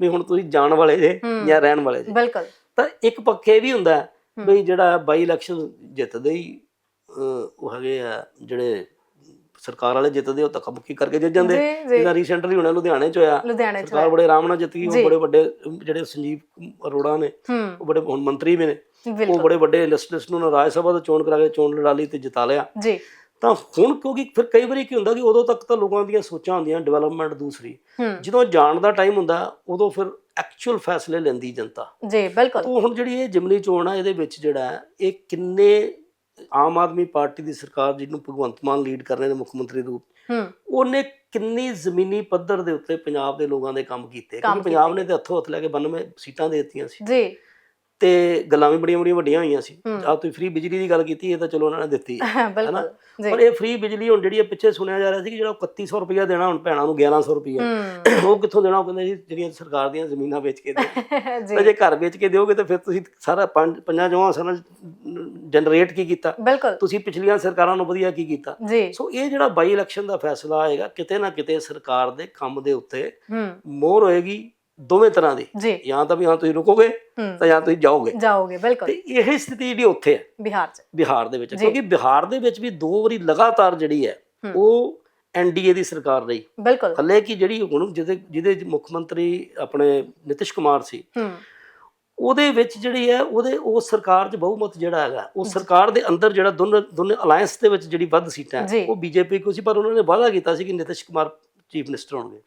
ਵੀ ਹੁਣ ਤੁਸੀਂ ਜਾਣ ਵਾਲੇ ਜੇ। ਜਾਂ ਰਹਿਣ ਵਾਲੇ ਜੇ। ਬਿਲਕੁਲ। ਤਾਂ ਇੱਕ ਪੱਖੇ ਵੀ ਹੁੰਦਾ। ਬਈ ਜਿਹੜਾ ਬਾਈ ਇਲੈਕਸ਼ਨ ਜਿੱਤਦੇ ਹੀ ਉਹ ਹੈਗੇ ਆ ਜਿਹੜੇ ਸਰਕਾਰ ਵਾਲੇ ਜਿੱਤਦੇ ਉਹ ਧੱਕਾ ਮੁੱਕੀ ਕਰਕੇ ਜਿੱਤ ਜਾਂਦੇ। ਜੀ ਜੀ ਜਿਹਦਾ ਰੀਸੈਂਟਲੀ ਹੁਣੇ ਲੁਧਿਆਣੇ ਚ ਹੋਇਆ। ਸਰਕਾਰ ਬੜੇ ਆਰਾਮ ਨਾਲ ਜਿੱਤ ਗਈ। ਉਹ ਬੜੇ ਵੱਡੇ ਜਿਹੜੇ ਸੰਜੀਵ ਅਰੋੜਾ ਨੇ ਉਹ ਬੜੇ ਹੁਣ ਮੰਤਰੀ ਵੀ ਨੇ। ਉਹ ਬੜੇ ਵੱਡੇ ਲਿਸਟਿਸਟ ਨੂੰ ਰਾਜ ਸਭਾ ਤੋਂ ਚੋਣ ਕਰਾ ਕੇ ਚੋਣ ਲੜਾ ਲਈ ਤੇ ਜਿਤਾ ਲਿਆ। ਜੀ। ਤਾਂ ਹੁਣ ਕਿਉਂਕਿ ਫਿਰ ਕਈ ਵਾਰੀ ਕੀ ਹੁੰਦਾ ਕਿ ਉਦੋਂ ਤੱਕ ਤਾਂ ਲੋਕਾਂ ਦੀਆਂ ਸੋਚਾਂ ਹੁੰਦੀਆਂ ਡਿਵੈਲਪਮੈਂਟ ਦੂਸਰੀ। ਜਦੋਂ ਜਾਣ ਦਾ ਟਾਈਮ ਹੁੰਦਾ ਉਦੋਂ ਫਿਰ ਐਕਚੁਅਲ ਫੈਸਲੇ ਲੈਂਦੀ ਜਨਤਾ। ਜੀ ਬਿਲਕੁਲ। ਉਹ ਹੁਣ ਜਿਹੜੀ ਇਹ ਜਿਮਨੀ ਚੋਣ ਆ ਇਹਦੇ ਵਿੱਚ ਜਿਹੜਾ ਇਹ ਕਿੰਨੇ ਆਮ ਆਦਮੀ ਪਾਰਟੀ ਦੀ ਸਰਕਾਰ ਜਿਹਨੂੰ ਭਗਵੰਤ ਮਾਨ ਲੀਡ ਕਰ ਰਹੇ ਨੇ ਮੁੱਖ ਮੰਤਰੀ ਦੇ ਰੂਪ ਹੂੰ। ਉਹਨੇ ਕਿੰਨੀ ਜ਼ਮੀਨੀ ਪੱਧਰ ਦੇ ਉੱਤੇ ਪੰਜਾਬ ਦੇ ਲੋਕਾਂ ਦੇ ਕੰਮ ਕੀਤੇ। ਕਿਉਂਕਿ ਪੰਜਾਬ ਨੇ ਤੇ ਹੱਥੋਂ ਹੱਥ ਲੈ ਕੇ 92 ਸੀਟਾਂ ਦੇ ਦਿੱਤੀਆਂ ਸੀ। ਜੀ। ਤੇ ਗੱਲਾਂ ਵੀ ਬੜੀਆਂ ਬੜੀਆਂ ਵੱਡੀਆਂ ਹੋਈਆਂ ਸੀ। ਆ ਤੁਸੀਂ ਫ੍ਰੀ ਬਿਜਲੀ ਦੀ ਗੱਲ ਕੀਤੀ ਇਹ ਤਾਂ ਚਲੋ ਉਹਨਾਂ ਨੇ ਦਿੱਤੀ। ਹੈ। ਜੀ। ਪਰ ਇਹ ਫ੍ਰੀ ਬਿਜਲੀ ਹੁਣ ਜਿਹੜੀ ਪਿੱਛੇ ਸੁਣਿਆ ਜਾ ਰਿਹਾ ਸੀ ਕਿ ਜਿਹੜਾ 3100 ਰੁਪਇਆ ਦੇਣਾ ਹੁਣ ਭੈਣਾਂ ਨੂੰ 1100 ਰੁਪਇਆ ਉਹ ਕਿੱਥੋਂ ਦੇਣਾ ਉਹ ਕਹਿੰਦੇ ਜੀ ਜਿਹੜੀਆਂ ਸਰਕਾਰ ਦੀਆਂ ਜ਼ਮੀਨਾਂ ਵੇਚ ਕੇ ਦਿਓ। ਜੀ। ਘਰ ਵੇਚ ਕੇ ਦਿਓਗੇ ਤਾਂ ਫਿਰ ਤੁਸੀਂ ਸਾਰਾ ਪੰਜ ਪੰਜਾਂ ਜੋਆਂ ਸਾਲਾਂ ਜਨਰੇਟ ਕੀ ਕੀਤਾ? ਤੁਸੀਂ ਪਿਛਲੀਆਂ ਸਰਕਾਰਾਂ ਨੂੰ ਵਧੀਆ ਕੀ ਕੀਤਾ? ਸੋ ਇਹ ਜਿਹੜਾ ਬਾਈ ਇਲੈਕਸ਼ਨ ਦਾ ਫੈਸਲਾ ਆਏਗਾ ਕਿਤੇ ਨਾ ਕਿਤੇ ਸਰਕਾਰ ਦੇ ਕੰਮ ਦੇ ਉੱਤੇ ਮੋਹਰ ਹੋਏਗੀ। ਦੋਵੇਂ ਤਰ੍ਹਾਂ ਦੀ। ਜੀ। ਜਾਂ ਤਾਂ ਵੀ ਹਾਂ ਤੁਸੀਂ ਰੁਕੋਗੇ ਤਾਂ ਜਾਂ ਤੁਸੀਂ ਜਾਓਗੇ। ਜਾਓਗੇ ਬਿਲਕੁਲ। ਤੇ ਇਹ ਸਥਿਤੀ ਜਿਹੜੀ ਉੱਥੇ ਹੈ ਬਿਹਾਰ ਚ। ਬਿਹਾਰ ਦੇ ਵਿੱਚ। ਕਿਉਂਕਿ ਬਿਹਾਰ ਦੇ ਵਿੱਚ ਵੀ ਦੋ ਵਾਰੀ ਲਗਾਤਾਰ ਜਿਹੜੀ ਹੈ। ਉਹ ਐਨਡੀਏ ਦੀ ਸਰਕਾਰ ਰਹੀ। ਬਿਲਕੁਲ। ਹੱਲੇ ਕਿ ਜਿਹੜੀ ਹੁਣ ਜਿਹਦੇ ਜਿਹਦੇ ਮੁੱਖ ਮੰਤਰੀ ਆਪਣੇ ਨਿਤਿਸ਼ ਕੁਮਾਰ ਸੀ ਉਹਦੇ ਵਿੱਚ ਜਿਹੜੀ ਹੈ ਉਹਦੇ ਉਹ ਸਰਕਾਰ 'ਚ ਬਹੁਮਤ ਜਿਹੜਾ ਹੈਗਾ ਉਹ ਸਰਕਾਰ ਦੇ ਅੰਦਰ ਜਿਹੜਾ ਦੋਨੇ ਦੋਨੇ ਅਲਾਈਅੰਸ ਦੇ ਵਿੱਚ ਜਿਹੜੀ ਵੱਧ ਸੀਟਾਂ ਉਹ ਬੀਜੇਪੀ ਕੋ ਸੀ ਪਰ ਉਹਨਾਂ ਨੇ ਵਾਅਦਾ ਕੀਤਾ ਸੀ ਕਿ ਨਿਤਿਸ਼ ਕੁਮਾਰ ਚੀਫ ਮਿਨਿਸਟਰ ਹੋਣਗੇ।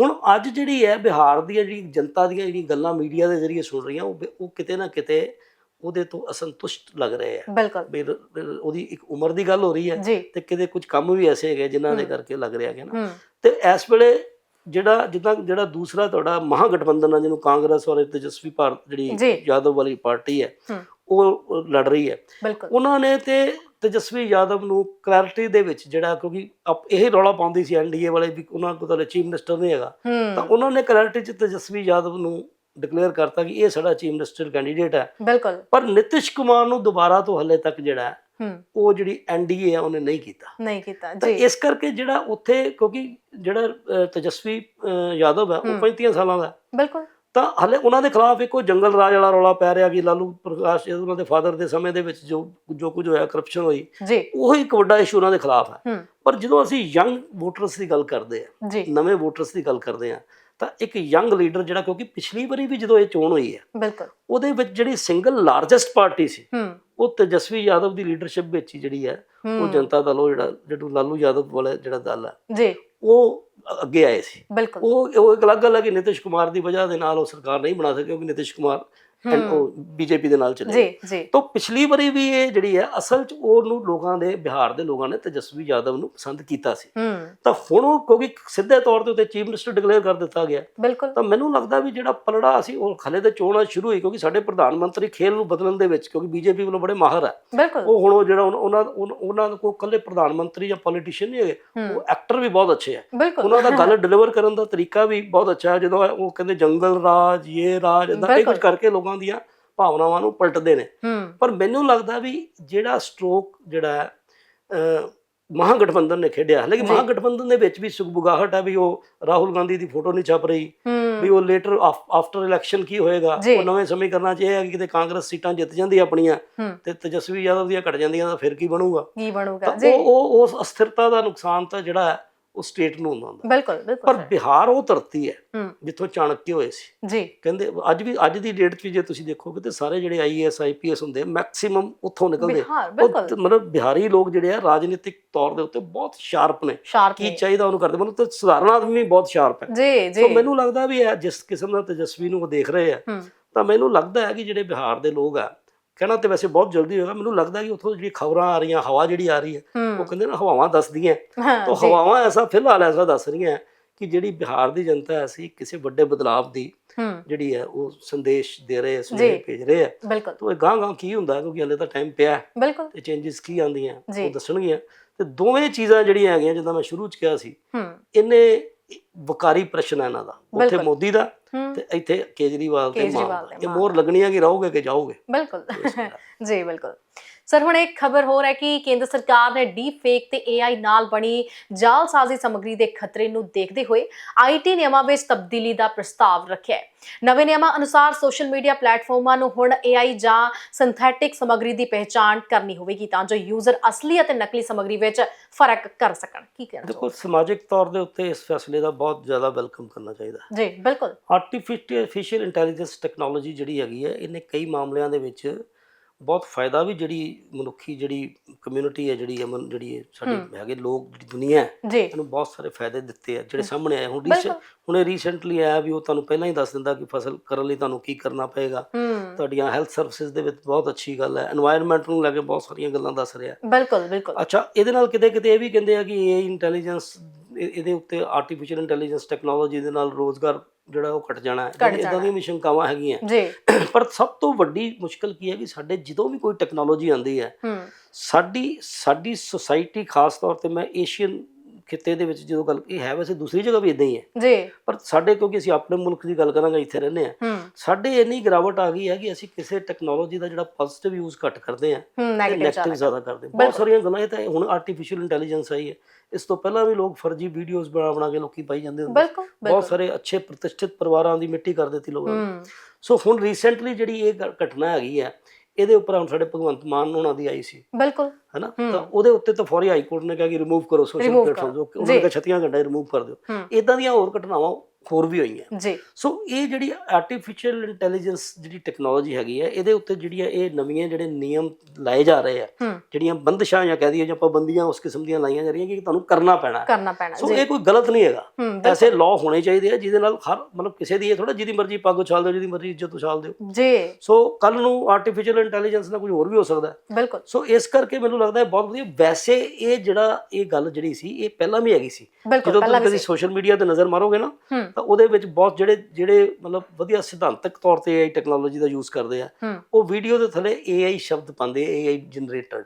ਹੁਣ ਅੱਜ ਜਿਹੜੀ ਹੈ ਬਿਹਾਰ ਦੀਆਂ ਜਿਹੜੀ ਜਨਤਾ ਦੀਆਂ ਜਿਹੜੀ ਗੱਲਾਂ ਮੀਡੀਆ ਦੇ ਜ਼ਰੀਏ ਸੁਣ ਰਹੀਆਂ ਉਹ ਉਹ ਕਿਤੇ ਨਾ ਕਿਤੇ ਉਹਦੇ ਤੋਂ ਅਸੰਤੁਸ਼ਟ ਲੱਗ ਰਹੇ ਆ। ਬਿਲਕੁਲ। ਉਹਦੀ ਇੱਕ ਉਮਰ ਦੀ ਗੱਲ ਹੋ ਰਹੀ ਹੈ ਤੇ ਕਿਤੇ ਕੁਝ ਕੰਮ ਵੀ ਐਸੇ ਹੈਗੇ ਜਿਨ੍ਹਾਂ ਦੇ। ਕਰਕੇ ਲੱਗ ਰਿਹਾ ਹੈ ਨਾ। ਤੇ ਇਸ ਵੇਲੇ ਜਿਹੜਾ ਜਿੱਦਾਂ ਜਿਹੜਾ ਦੂਸਰਾ ਤੁਹਾਡਾ ਮਹਾਗਠਬੰਧਨ ਆ ਜਿਹਨੂੰ ਕਾਂਗਰਸ ਔਰ ਤੇਜਸਵੀ ਭਾਰਤ। ਜਿਹੜੀ ਯਾਦਵ ਵਾਲੀ ਪਾਰਟੀ ਹੈ। ਉਹ ਲੜ ਰਹੀ ਹੈ। ਉਹਨਾਂ ਨੇ ਤੇ ਤੇਜਸਵੀ ਯਾਦਵ ਨੂੰ ਕਲੈਰਿਟੀ ਦੇ ਵਿੱਚ ਜਿਹੜਾ ਕਿਉਂਕਿ ਅਪ- ਇਹ ਰੌਲਾ ਪਾਉਂਦੀ ਸੀ ਐਨਡੀਏ ਵਾਲੇ ਵੀ ਉਹਨਾਂ ਕੋਲ ਤਾਂ ਚੀਫ ਮਿਨਿਸਟਰ ਨਹੀਂ ਹੈਗਾ। ਤਾਂ ਹੂੰ ਉਹਨਾਂ ਨੇ ਕਲੈਰਿਟੀ ਚ ਤੇਜਸਵੀ ਯਾਦਵ ਨੂੰ ਡਿਕਲੇਅਰ ਕਰਤਾ ਕਿ ਇਹ ਸਾਡਾ ਚੀਫ ਮਿਨਿਸਟਰ ਕੈਂਡੀਡੇਟ ਹੈ। ਬਿਲਕੁਲ। ਪਰ ਨਿਤਿਸ਼ ਕੁਮਾਰ ਨੂੰ ਦੁਬਾਰਾ ਤੋਂ ਹਲੇ ਤੱਕ ਜਿਹੜਾ ਹੈ, ਹੂੰ। ਉਹ ਜਿਹੜੀ ਐਨਡੀਏ ਆ ਉਹਨੇ ਨਹੀਂ ਕੀਤਾ। ਨਹੀਂ ਕੀਤਾ ਤਾਂ ਜੀ। ਇਸ ਕਰਕੇ ਜਿਹੜਾ ਉੱਥੇ ਕਿਉਂਕਿ ਜਿਹੜਾ ਅਹ, ਤੇਜਸਵੀ ਅਹ, ਯਾਦਵ ਹੈ ਉਹ ਹੂੰ। 35 ਸਾਲਾਂ ਦਾ ਹੈ। ਬਿਲਕੁਲ। ਤਾਂ ਹਲੇ ਉਹਨਾਂ ਦੇ ਖਿਲਾਫ ਇੱਕੋ ਜੰਗਲ ਰਾਜ ਵਾਲਾ ਰੌਲਾ ਪੈ ਰਿਹਾ ਕਿ ਲਾਲੂ ਪ੍ਰਕਾਸ਼ ਉਹਨਾਂ ਦੇ ਫਾਦਰ ਦੇ ਸਮੇਂ ਦੇ ਵਿੱਚ ਜੋ ਜੋ ਕੁਝ ਹੋਇਆ ਕਰਪਸ਼ਨ ਹੋਈ ਉਹ ਇੱਕ ਵੱਡਾ ਇਸ਼ੂ ਉਹਨਾਂ ਦੇ ਖਿਲਾਫ ਹੈ। ਹੂੰ। ਪਰ ਜਦੋਂ ਅਸੀਂ ਯੰਗ ਵੋਟਰਸ ਦੀ ਗੱਲ ਕਰਦੇ ਆ ਨਵੇਂ ਵੋਟਰਸ ਦੀ ਗੱਲ ਕਰਦੇ ਆ ਤਾਂ ਇੱਕ ਯੰਗ ਲੀਡਰ ਜਿਹੜਾ ਕਿਉਂਕਿ ਪਿਛਲੀ ਵਾਰੀ ਵੀ ਜਦੋਂ ਇਹ ਚੋਣ ਹੋਈ ਹੈ ਬਿਲਕੁਲ। ਉਹਦੇ ਵਿੱਚ ਜਿਹੜੀ ਸਿੰਗਲ ਲਾਰਜੈਸਟ ਪਾਰਟੀ ਸੀ ਹੂੰ। ਉਹ ਤੇਜਸਵੀ ਯਾਦਵ ਦੀ ਲੀਡਰਸ਼ਿਪ ਵਿੱਚ ਹੀ ਜਿਹੜੀ ਹੈ ਉਹ ਜਨਤਾ ਦਲ ਉਹ ਜਿਹੜਾ ਜਿਹੜਾ ਲਾਲੂ ਯਾਦਵ ਵਾਲਾ ਜਿਹੜਾ ਦਲ ਹੈ ਜੀ। ਉਹ ਅੱਗੇ ਆਏ ਸੀ। ਬਿਲਕੁਲ। ਉਹ ਉਹ ਇੱਕ ਅਲੱਗ ਕਿ ਨਿਤਿਸ਼ ਕੁਮਾਰ ਦੀ ਵਜ੍ਹਾ ਦੇ ਨਾਲ ਉਹ ਸਰਕਾਰ ਨਹੀਂ ਬਣਾ ਸਕੇ ਕਿਉਂਕਿ ਨਿਤਿਸ਼ ਕੁਮਾਰ ਉਹ ਬੀਜੇਪੀ ਦੇ ਨਾਲ ਚਲੇ ਜੀ ਜੀ। ਤਾਂ ਪਿਛਲੀ ਵਾਰੀ ਵੀ ਇਹ ਜਿਹੜੀ ਹੈ ਅਸਲ 'ਚ ਉਹਨੂੰ ਲੋਕਾਂ ਦੇ ਬਿਹਾਰ ਦੇ ਲੋਕਾਂ ਨੇ ਤੇਜਸਵੀ ਯਾਦਵ ਨੂੰ ਪਸੰਦ ਕੀਤਾ ਸੀ। ਤਾਂ ਹੁਣ ਉਹ ਕਿਉਂਕਿ ਸਿੱਧੇ ਤੌਰ ਤੇ ਉੱਤੇ ਚੀਫ ਮਿਨਿਸਟਰ ਡਿਕਲੇਅਰ ਕਰ ਦਿੱਤਾ ਗਿਆ। ਤਾਂ ਮੈਨੂੰ ਲੱਗਦਾ ਵੀ ਜਿਹੜਾ ਪਲੜਾ ਸੀ ਉਹ ਖਲੇ ਤੇ ਚੋਣਾਂ ਸ਼ੁਰੂ ਹੋਈ ਕਿਉਂਕਿ ਸਾਡੇ ਪ੍ਰਧਾਨ ਮੰਤਰੀ ਖੇਲ ਨੂੰ ਬਦਲਣ ਦੇ ਵਿੱਚ ਕਿਉਂਕਿ ਬੀਜੇਪੀ ਵੱਲੋਂ ਬੜੇ ਮਾਹਰ ਹੈ। ਬਿਲਕੁਲ। ਉਹ ਹੁਣ ਉਹ ਜਿਹੜਾ ਉਹਨਾਂ- ਉਹਨਾਂ ਉਹਨਾਂ- ਉਹਨਾਂ ਕੋਲ ਕੱਲੇ ਪ੍ਰਧਾਨ ਮੰਤਰੀ ਜਾਂ ਪੋਲੀਟੀਸ਼ੀਅਨ ਨਹੀਂ ਹੈਗੇ ਹੂੰ ਉਹ ਐਕਟਰ ਵੀ ਬਹੁਤ ਅੱਛੇ ਹੈ ਬਿਲਕੁਲ। ਉਹਨਾਂ ਦਾ ਗੱਲ ਡਿਲੀਵਰ ਕਰਨ ਦਾ ਤਰੀਕਾ ਵੀ ਬਹੁਤ ਅੱਛਾ ਹੈ। ਜਦੋਂ ਉਹ ਕਹਿੰਦੇ ਜੰਗਲ ਰਾਜ ਇਹ ਰਾਜ ਇਦਾਂ ਇਹ ਕੁਝ। ਕਰਕੇ ਲੋਕਾਂ ਦੀਆਂ ਭਾਵਨਾਵਾਂ ਨੂੰ ਪਲਟਦੇ ਨੇ। ਪਰ ਮੈਨੂੰ ਲੱਗਦਾ ਵੀ ਜਿਹੜਾ ਸਟ੍ਰੋਕ ਜਿਹੜਾ ਮਹਾਗਠਬੰਧਨ ਨੇ ਖੇਡਿਆ ਲੇਕਿਨ ਜੀ। ਮਹਾਗਠਬੰਧਨ ਦੇ ਵਿੱਚ ਵੀ ਸੁਖਬੁਗਾਹਟ ਹੈ ਵੀ ਉਹ ਰਾਹੁਲ ਗਾਂਧੀ ਦੀ ਫੋਟੋ ਨਹੀਂ ਛਪ ਰਹੀ ਵੀ ਉਹ ਲੇਟਰ ਆਫਟਰ ਇਲੈਕਸ਼ਨ ਕੀ ਹੋਏਗਾ। ਉਹ ਨਵੇਂ ਸਮੀਕਰਨਾਂ 'ਚ ਇਹ ਹੈ ਕਿ ਕਿਤੇ ਕਾਂਗਰਸ ਸੀਟਾਂ ਜਿੱਤ ਜਾਂਦੀ ਆਪਣੀਆਂ ਤੇ ਤੇਜਸਵੀ ਯਾਦਵ ਦੀਆਂ ਘਟ ਜਾਂਦੀਆਂ ਤਾਂ ਫਿਰ ਕੀ ਬਣੂਗਾ? ਕੀ ਬਣੂਗਾ? ਜੀ। ਉਹ ਉਹ ਉਸ ਅਸਥਿਰਤਾ ਦਾ ਨੁਕਸਾਨ ਤਾਂ ਜਿਹੜਾ ਹੈ ਉਹ ਸਟੇਟ ਨੂੰ ਹੁੰਦਾ ਹੁੰਦਾ। ਬਿਲਕੁਲ ਪਰ ਬਿਲਕੁਲ ਬਿਹਾਰ ਉਹ ਧਰਤੀ ਹੈ ਜਿੱਥੋਂ ਚਾਣਕੇ ਹੋਏ ਸੀ। ਜੀ। ਕਹਿੰਦੇ ਅੱਜ ਵੀ ਅੱਜ ਦੀ ਡੇਟ 'ਚ ਜੇ ਤੁਸੀਂ ਦੇਖੋਗੇ ਤੇ ਸਾਰੇ ਜਿਹੜੇ ਆਈਏਐਸ ਆਈਪੀਐਸ ਹੁੰਦੇ ਮੈਕਸਿਮਮ ਉੱਥੋਂ ਨਿਕਲਦੇ ਉਹ ਮਤਲਬ ਬਿਹਾਰੀ ਲੋਕ ਜਿਹੜੇ ਆ ਰਾਜਨੀਤਿਕ ਤੌਰ ਦੇ ਉੱਤੇ ਬਹੁਤ ਸ਼ਾਰਪ ਨੇ। ਕੀ ਚਾਹੀਦਾ ਉਹਨੂੰ ਕਰਦੇ? ਮੈਨੂੰ ਤਾਂ ਸਧਾਰਨ ਆਦਮੀ ਵੀ ਬਹੁਤ ਸ਼ਾਰਪ ਹੈ। ਜੀ ਸੋ ਜੀ ਮੈਨੂੰ ਲੱਗਦਾ ਵੀ ਜਿਸ ਕਿਸਮ ਦਾ ਤੇਜਸਵੀ ਨੂੰ ਉਹ ਦੇਖ ਰਹੇ ਆ ਤਾਂ ਮੈਨੂੰ ਲੱਗਦਾ ਹੈ ਕਿ ਜਿਹੜੇ ਬਿਹਾਰ ਦੇ ਲੋਕ ਆ ਕਹਿਣਾ ਤੇ ਵੈਸੇ ਬਹੁਤ ਜਲਦੀ ਹੋਏਗਾ ਮੈਨੂੰ ਲੱਗਦਾ ਕਿ ਉੱਥੋਂ ਜਿਹੜੀ ਖਬਰਾਂ ਆ ਰਹੀਆਂ ਹਵਾ ਜਿਹੜੀ ਆ ਰਹੀ ਹੈ ਉਹ ਕਹਿੰਦੇ ਨਾ ਹਵਾਵਾਂ ਦੱਸਦੀਆਂ। ਤਾਂ ਹਵਾਵਾਂ ਐਸਾ ਫਿਲਹਾਲ ਐਸਾ ਦੱਸ ਰਹੀਆਂ ਕਿ ਜਿਹੜੀ ਬਿਹਾਰ ਦੀ ਜਨਤਾ ਹੈ ਅਸੀਂ ਕਿਸੇ ਵੱਡੇ ਬਦਲਾਵ ਦੀ ਜਿਹੜੀ ਹੈ ਉਹ ਸੰਦੇਸ਼ ਦੇ ਰਹੇ ਸੁਨੇਹੇ। ਭੇਜ ਰਹੇ ਆ ਤਾਂ ਇਹ ਗਾਂ ਗਾਂ ਕੀ ਹੁੰਦਾ ਕਿਉਂਕਿ ਹਲੇ ਤਾਂ ਟਾਈਮ ਪਿਆ ਬਿਲਕੁਲ। ਤੇ ਚੇਂਜਸ ਕੀ ਆਉਂਦੀਆਂ। ਉਹ ਦੱਸਣਗੀਆਂ। ਤੇ ਦੋਵੇਂ ਚੀਜ਼ਾਂ ਜਿਹੜੀਆਂ ਹੈਗੀਆਂ ਜਿੱਦਾਂ ਮੈਂ ਸ਼ੁਰੂ ਚ ਕਿਹਾ ਸੀ ਇਹਨੇ ਵਕਾਰੀ ਪ੍ਰਸ਼ਨ ਹੈ ਇਹਨਾਂ ਦਾ। ਉੱਥੇ। ਮੋਦੀ ਦਾ ਤੇ ਇੱਥੇ ਕੇਜਰੀਵਾਲ ਤੇ ਮਾਨ ਇਹ ਮੋਹਰ ਲੱਗਣੀ ਹੈ ਕਿ ਰਹੋਗੇ ਕਿ ਜਾਓਗੇ? ਬਿਲਕੁਲ। ਜੀ ਬਿਲਕੁਲ। ਸਰ ਹੁਣ ਇੱਕ ਖਬਰ ਹੋਰ ਹੈ ਕਿ ਕੇਂਦਰ ਸਰਕਾਰ ਨੇ ਡੀਪ ਫੇਕ ਤੇ AI ਨਾਲ ਬਣੀ ਜਾਲਸਾਜ਼ੀ ਸਮੱਗਰੀ ਦੇ ਖਤਰੇ ਨੂੰ ਦੇਖਦੇ ਹੋਏ ਆਈਟੀ ਨਿਯਮਾਂ ਵਿੱਚ ਤਬਦੀਲੀ ਦਾ ਪ੍ਰਸਤਾਵ ਰੱਖਿਆ ਹੈ। ਨਵੇਂ ਨਿਯਮਾਂ ਅਨੁਸਾਰ ਸੋਸ਼ਲ ਮੀਡੀਆ ਪਲੇਟਫਾਰਮਾਂ ਨੂੰ ਹੁਣ AI ਜਾਂ ਸਿੰਥੈਟਿਕ ਸਮੱਗਰੀ ਦੀ ਪਹਿਚਾਣ ਕਰਨੀ ਹੋਵੇਗੀ ਤਾਂ ਜੋ ਯੂਜ਼ਰ ਅਸਲੀ ਅਤੇ ਨਕਲੀ ਸਮੱਗਰੀ ਵਿੱਚ ਫ਼ਰਕ ਕਰ ਸਕਣ। ਕੀ ਕਹਿਣਾ ਦੇਖੋ ਸਮਾਜਿਕ ਤੌਰ ਦੇ ਉੱਤੇ ਇਸ ਫੈਸਲੇ ਦਾ ਬਹੁਤ ਜ਼ਿਆਦਾ ਵੈਲਕਮ ਕਰਨਾ ਚਾਹੀਦਾ ਜੀ ਬਿਲਕੁਲ। ਆਰਟੀਫੀਸ਼ੀਅਲ ਇੰਟੈਲੀਜੈਂਸ ਟੈਕਨੋਲੋਜੀ ਜਿਹੜੀ ਹੈਗੀ ਹੈ ਇਹਨੇ ਕਈ ਮਾਮਲਿਆਂ ਦੇ ਵਿੱਚ ਬਹੁਤ ਫਾਇਦਾ ਵੀ ਜਿਹੜੀ ਮਨੁੱਖੀ ਜਿਹੜੀ ਕਮਿਊਨਿਟੀ ਹੈ ਜਿਹੜੀ ਅਮਨ ਜਿਹੜੀ ਹੈ ਸਾਡੇ ਹੈਗੇ ਲੋਕ ਜਿਹੜੀ ਦੁਨੀਆ ਹੈ ਇਹਨੂੰ ਬਹੁਤ ਸਾਰੇ ਫਾਇਦੇ ਦਿੱਤੇ ਆ। ਜਿਹੜੇ ਸਾਹਮਣੇ ਆਏ ਹੁਣ ਹੁਣ ਰੀਸੈਂਟਲੀ ਆਇਆ ਵੀ ਉਹ ਤੁਹਾਨੂੰ ਪਹਿਲਾਂ ਹੀ ਦੱਸ ਦਿੰਦਾ ਕਿ ਫਸਲ ਕਰਨ ਲਈ ਤੁਹਾਨੂੰ ਕੀ ਕਰਨਾ ਪਏਗਾ। ਤੁਹਾਡੀਆਂ ਹੈਲਥ ਸਰਵਿਸਿਜ਼ ਦੇ ਵਿੱਚ ਬਹੁਤ ਅੱਛੀ ਗੱਲ ਹੈ। এনवायरमेंट ਨੂੰ ਲੈ ਕੇ ਬਹੁਤ ਸਾਰੀਆਂ ਗੱਲਾਂ ਦੱਸ ਰਿਹਾ। ਬਿਲਕੁਲ ਬਿਲਕੁਲ। ਅੱਛਾ ਇਹਦੇ ਨਾਲ ਕਿਤੇ ਕਿਤੇ ਇਹ ਵੀ ਕਹਿੰਦੇ ਆ ਕਿ ਏ ਇੰਟੈਲੀਜੈਂਸ ਇਹਦੇ ਉੱਤੇ ਆਰਟੀਫੀਸ਼ੀਅਲ ਇੰਟੈਲੀਜੈਂਸ ਟੈਕਨੋਲੋਜੀ ਦੇ ਨਾਲ ਰੋਜ਼ਗਾਰ ਜਿਹੜਾ ਉਹ ਘਟ ਜਾਣਾ ਹੈ। ਇਦਾਂ ਦੀਆਂ ਵੀ ਸ਼ੰਕਾਵਾਂ ਹੈਗੀਆਂ। ਜੀ। ਪਰ ਸਭ ਤੋਂ ਵੱਡੀ ਮੁਸ਼ਕਲ ਕੀ ਹੈ ਕਿ ਸਾਡੇ ਜਦੋਂ ਵੀ ਕੋਈ ਟੈਕਨੋਲੋਜੀ ਆਉਂਦੀ ਹੂੰ ਸਾਡੀ ਸਾਡੀ ਸੁਸਾਇਟੀ ਖਾਸ ਤੌਰ ਤੇ ਮੈਂ ਏਸ਼ੀਅਨ ਖਿੱਤੇ ਦੇ ਵਿੱਚ ਜਦੋਂ ਗੱਲ ਇਹ ਹੈ ਵੈਸੇ ਦੂਸਰੀ ਜਗ੍ਹਾ ਵੀ ਇਦਾਂ ਹੀ ਹੈ। ਜੀ। ਪਰ ਸਾਡੇ ਕਿਉਂਕਿ ਅਸੀਂ ਆਪਣੇ ਮੁਲਕ ਦੀ ਗੱਲ ਕਰਾਂਗੇ ਇੱਥੇ ਰਹਿੰਦੇ ਆ ਸਾਡੇ ਇੰਨੀ ਗਿਰਾਵਟ ਆ ਗਈ ਹੈ ਕਿ ਅਸੀਂ ਕਿਸੇ ਟੈਕਨੋਲੋਜੀ ਦਾ ਜਿਹੜਾ ਪੋਜ਼ਿਟਿਵ ਯੂਜ਼ ਘੱਟ ਕਰਦੇ ਆ ਨੈਗੇਟਿਵ ਜ਼ਿਆਦਾ। ਕਰਦੇ ਬਹੁਤ। ਸਾਰੀਆਂ ਗੱਲਾਂ ਇਹ ਤਾਂ ਹੁਣ ਆਰਟੀਫੀਸ਼ੀਅਲ ਇੰਟੈਲੀਜੈਂਸ ਆਈ ਹੈ। ਇਸ ਤੋਂ ਪਹਿਲਾਂ ਵੀ ਲੋਕ ਫਰਜ਼ੀ ਵੀਡੀਓਜ਼ ਬਣਾ ਬਣਾ ਕੇ ਲੋਕੀ ਪਾਈ ਜਾਂਦੇ ਹੁੰਦੇ ਬਹੁਤ ਸਾਰੇ ਅੱਛੇ ਪ੍ਰਤਿਸ਼ਠਿਤ ਪਰਿਵਾਰਾਂ ਦੀ ਮਿੱਟੀ ਕਰ ਦਿੱਤੀ ਲੋਕਾਂ ਨੇ। ਸੋ ਹੁਣ ਰੀਸੈਂਟਲੀ ਜਿਹੜੀ ਇਹ ਘਟਨਾ ਹੈਗੀ ਹੈ ਇਹਦੇ ਉੱਪਰ ਹੁਣ ਸਾਡੇ ਭਗਵੰਤ ਮਾਨ ਉਹਨਾਂ ਦੀ ਆਈ ਸੀ ਬਿਲਕੁਲ ਹੈਨਾ। ਤਾਂ ਉਹਦੇ ਉੱਤੇ ਤਾਂ ਫੌਰੀ ਹਾਈ ਕੋਰਟ ਨੇ ਕਿਹਾ ਕਿ ਰਿਮੂਵ ਕਰੋ ਸੋਸ਼ਲ Remove ਪਲੇਟਫਾਰਮ ਕਰੋ। ਉਹਨਾਂ। ਕਿਹਾ ਛੱਤੀਆਂ ਘੰਟੇ ਰਿਮੂਵ ਕਰ ਦਿਓ ਇਦਾਂ ਦੀਆਂ ਹੋਰ ਘਟਨਾਵਾਂ ਹੋਰ ਵੀ ਹੋਈਆਂ। ਜੀ। ਸੋ ਇਹ ਜਿਹੜੀ ਆਰਟੀਫੀਸ਼ੀਅਲ ਇੰਟੈਲੀਜੈਂਸ ਜਿਹੜੀ ਟੈਕਨੋਲੋਜੀ ਹੈਗੀ ਹੈ ਇਹਦੇ ਉੱਤੇ ਜਿਹੜੀਆਂ ਇਹ ਨਵੀਆਂ ਜਿਹੜੇ ਨਿਯਮ ਲਾਏ ਜਾ ਰਹੇ ਆ ਜਿਹੜੀਆਂ ਬੰਦਸ਼ਾਂ ਜਾਂ ਕਹਿ ਦਈਏ ਜਾਂ ਪਾਬੰਦੀਆਂ ਉਸ ਕਿਸਮ ਦੀਆਂ ਲਾਈਆਂ ਜਾ ਰਹੀਆਂ ਕਿ ਤੁਹਾਨੂੰ ਕਰਨਾ ਪੈਣਾ। ਕਰਨਾ ਪੈਣਾ ਸੋ ਇਹ ਕੋਈ ਗਲਤ ਨਹੀਂ ਹੈਗਾ। ਐਸੇ ਲਾਅ ਹੋਣੇ ਚਾਹੀਦੇ ਆ ਜਿਹਦੇ ਨਾਲ ਹਰ ਮਤਲਬ ਕਿਸੇ ਦੀ ਇਹ ਥੋੜਾ ਜਿਹਦੀ ਮਰਜ਼ੀ ਪੱਗ ਉਛਾਲ ਦਿਓ ਜਿਹਦੀ ਮਰਜ਼ੀ ਇੱਜ਼ਤ ਉਛਾਲ ਦਿਓ। ਜੀ। ਸੋ ਕੱਲ ਨੂੰ ਆਰਟੀਫੀਸ਼ੀਅਲ ਇੰਟੈਲੀਜੈਂਸ ਨਾਲ ਕੁਝ ਹੋਰ ਵੀ ਹੋ ਸਕਦਾ ਬਿਲਕੁਲ। ਸੋ ਇਸ ਕਰਕੇ ਮੈਨੂੰ ਲੱਗਦਾ ਹੈ ਬਹੁਤ ਵਧੀਆ। ਵੈਸੇ ਇਹ ਜਿਹੜਾ ਇਹ ਗੱਲ ਜਿਹੜੀ ਸੀ ਇਹ ਪਹਿਲਾਂ ਵੀ ਹੈਗੀ ਸੀ। ਜਦੋਂ ਤੁਸੀਂ ਕਦੀ ਸੋਸ਼ਲ ਮੀਡੀਆ ਤੇ ਨਜ਼ਰ ਮਾਰੋਗੇ ਨਾ ਤਾਂ ਉਹਦੇ ਵਿੱਚ ਬਹੁਤ ਜਿਹੜੇ ਜਿਹੜੇ ਮਤਲਬ ਵਧੀਆ ਸਿਧਾਂਤਕ ਤੌਰ ਤੇ AI ਟੈਕਨੋਲੋਜੀ ਦਾ ਯੂਜ਼ ਕਰਦੇ ਆ ਉਹ ਵੀਡੀਓ ਦੇ ਥੱਲੇ AI ਸ਼ਬਦ ਪਾਉਂਦੇ AI ਜਨਰੇਟਡ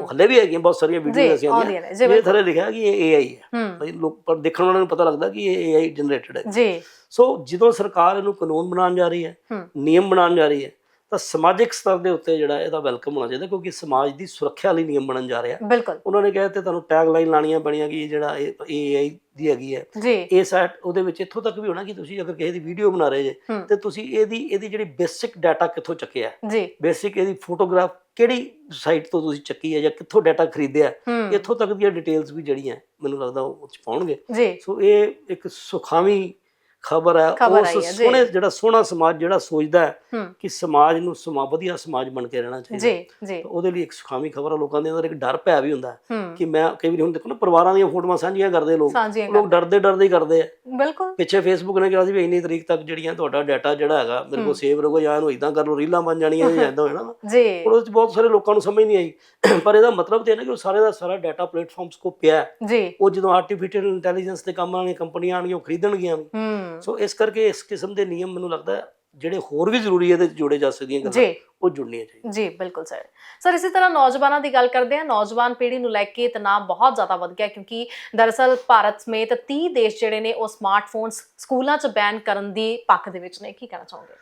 ਉਹ ਹੱਲੇ ਵੀ ਹੈਗੀਆਂ ਬਹੁਤ ਸਾਰੀਆਂ ਵੀਡੀਓ ਐਸੀਆਂ ਆਉਂਦੀਆਂ ਜਿਹਦੇ ਥੱਲੇ ਲਿਖਿਆ ਕਿ ਇਹ AI ਹੈ। ਭਾਈ ਲੋਕ ਪਰ ਦੇਖਣ ਵਾਲਿਆਂ ਨੂੰ ਪਤਾ ਲੱਗਦਾ ਕਿ ਇਹ AI ਜਨਰੇਟਡ ਹੈ। ਜੀ। ਸੋ ਜਦੋਂ ਸਰਕਾਰ ਇਹਨੂੰ ਕਾਨੂੰਨ ਬਣਾਉਣ ਜਾ ਰਹੀ ਹੂੰ। ਨਿਯਮ ਬਣਾਉਣ ਜਾ ਰਹੀ ਹੈ ਤਾਂ ਸਮਾਜਿਕ ਸਤਰ ਦੇ ਉੱਤੇ ਜਿਹੜਾ ਇਹਦਾ ਵੈਲਕਮ ਹੋਣਾ ਚਾਹੀਦਾ ਕਿਉਂਕਿ ਸਮਾਜ ਦੀ ਸੁਰੱਖਿਆ ਲਈ ਨਿਯਮ ਬਣਨ ਜਾ ਰਿਹਾ। ਬਿਲਕੁਲ। ਉਹਨਾਂ ਨੇ ਕਿਹਾ ਤੇ ਤੁਹਾਨੂੰ ਟੈਗ ਲਾਈਨ ਲਾਣੀਆਂ ਬਣੀਆਂ ਕਿ ਜਿਹੜਾ ਇਹ AI ਦੀ ਹੈਗੀ ਹੈ। ਇਹ ਸਾਈਟ ਉਹਦੇ ਵਿੱਚ ਇੱਥੋਂ ਤੱਕ ਵੀ ਹੋਣਾ ਕਿ ਤੁਸੀਂ ਅਗਰ ਕਿਸੇ ਦੀ ਵੀਡੀਓ ਬਣਾ ਰਹੇ ਜੇ ਤੇ ਤੁਸੀਂ ਇਹਦੀ ਇਹਦੀ ਜਿਹੜੀ ਬੇਸਿਕ ਡਾਟਾ ਕਿੱਥੋਂ ਚੱਕਿਆ ਜੀ। ਬੇਸਿਕ ਇਹਦੀ ਫੋਟੋਗ੍ਰਾਫ ਕਿਹੜੀ ਸਾਈਟ ਤੋਂ ਤੁਸੀਂ ਚੱਕੀ ਹੈ ਜਾਂ ਕਿੱਥੋਂ ਡਾਟਾ ਖਰੀਦਿਆ ਇੱਥੋਂ ਤੱਕ ਦੀਆਂ ਡਿਟੇਲਸ ਵੀ ਜਿਹੜੀਆਂ ਮੈਨੂੰ ਲੱਗਦਾ ਉਹ ਚ ਪਾਉਣਗੇ। ਸੋ ਇਹ ਇੱਕ ਸੁਖਾਵੀ ਖਬਰ ਹੈ ਉਸ ਹੈ। ਸੋਹਣੇ ਜਿਹੜਾ ਸੋਹਣਾ ਸਮਾਜ ਜਿਹੜਾ ਸੋਚਦਾ ਹੈ ਹੂੰ। ਕਿ ਸਮਾਜ ਨੂੰ ਸਮਾ ਵਧੀਆ ਸਮਾਜ ਬਣ ਕੇ ਰਹਿਣਾ ਚਾਹੀਦਾ ਜੀ ਜੀ। ਉਹਦੇ ਲਈ ਇੱਕ ਸੁਖਾਵੀ ਖਬਰ ਆ ਲੋਕਾਂ ਦੇ ਅੰਦਰ ਇੱਕ ਡਰ ਪਿਆ ਵੀ ਹੁੰਦਾ ਹੈ ਹੂੰ। ਕਿ ਮੈਂ ਕਈ ਵਾਰੀ ਹੁਣ ਦੇਖੋ ਨਾ ਪਰਿਵਾਰਾਂ ਦੀਆਂ ਫੋਟੋਆਂ ਸਾਂਝੀਆਂ ਕਰਦੇ ਲੋਕ ਲੋਕ ਡਰਦੇ ਡਰਦੇ ਹੀ ਕਰਦੇ ਆ। ਬਿਲਕੁਲ। ਪਿੱਛੇ ਫੇਸਬੁੱਕ ਨੇ ਕਿਹਾ ਸੀ ਵੀ ਇੰਨੀ ਤਰੀਕ ਤੱਕ ਜਿਹੜੀਆਂ ਤੁਹਾਡਾ ਡਾਟਾ ਜਿਹੜਾ ਹੈਗਾ ਮੇਰੇ ਕੋਲ ਸੇਵ ਰਹੂਗਾ ਜਾਂ ਇਹਨੂੰ ਇਦਾਂ ਕਰ ਲਓ ਰੀਲਾਂ ਬਣ ਜਾਣੀਆਂ ਜਾਂ ਇਦਾਂ ਹੋਣਾ। ਜੀ। ਪਰ ਉਹਦੇ ਵਿੱਚ ਬਹੁਤ ਸਾਰੇ ਲੋਕਾਂ ਨੂੰ ਸਮਝ ਨਹੀਂ ਆਈ। ਪਰ ਇਹਦਾ ਮਤਲਬ ਤੇ ਇਹ ਨਾ ਕਿ ਉਹ ਸਾਰੇ ਦਾ ਸਾਰਾ ਡਾਟਾ ਪਲੇਟਫਾਰਮਸ ਕੋ ਪਿਆ ਹੈ। ਜੀ। ਉਹ ਜਦੋਂ ਆਰਟੀਫੀਸ਼ੀਅਲ ਇੰਟੈਲੀਜੈਂਸ ਦੇ ਕੰਮ ਆਉਣਗੇ ਕੰਪਨੀਆਂ ਆਉਣਗੀਆਂ ਉਹ ਖਰੀਦਣਗੀਆਂ ਹੂੰ। ਸੋ ਇਸ ਕਰਕੇ ਇਸ ਕਿਸਮ ਦੇ ਨਿਯਮ ਮੈਨੂੰ ਲੱਗਦਾ ਜਿਹੜੇ ਹੋਰ ਵੀ ਜ਼ਰੂਰੀ ਇਹਦੇ ਜੋੜੇ ਜਾ ਸਕਦੀਆਂ ਗੱਲਾਂ ਉਹ ਜੁੜਨੀਆਂ ਚਾਹੀਦੀਆਂ। ਜੀ ਬਿਲਕੁਲ ਸਰ। ਸਰ ਇਸੇ ਤਰ੍ਹਾਂ ਨੌਜਵਾਨਾਂ ਦੀ ਗੱਲ ਕਰਦੇ ਹਾਂ। ਨੌਜਵਾਨ ਪੀੜ੍ਹੀ ਨੂੰ ਲੈ ਕੇ ਤਣਾਅ ਬਹੁਤ ਜ਼ਿਆਦਾ ਵੱਧ ਗਿਆ ਕਿਉਂਕਿ ਦਰਅਸਲ ਭਾਰਤ ਸਮੇਤ 30 ਦੇਸ਼ ਜਿਹੜੇ ਨੇ ਉਹ ਸਮਾਰਟਫੋਨਸ ਸਕੂਲਾਂ 'ਚ ਬੈਨ ਕਰਨ ਦੀ ਪੱਖ ਦੇ ਵਿੱਚ ਨੇ। ਕੀ ਕਹਿਣਾ ਚਾਹੋਗੇ?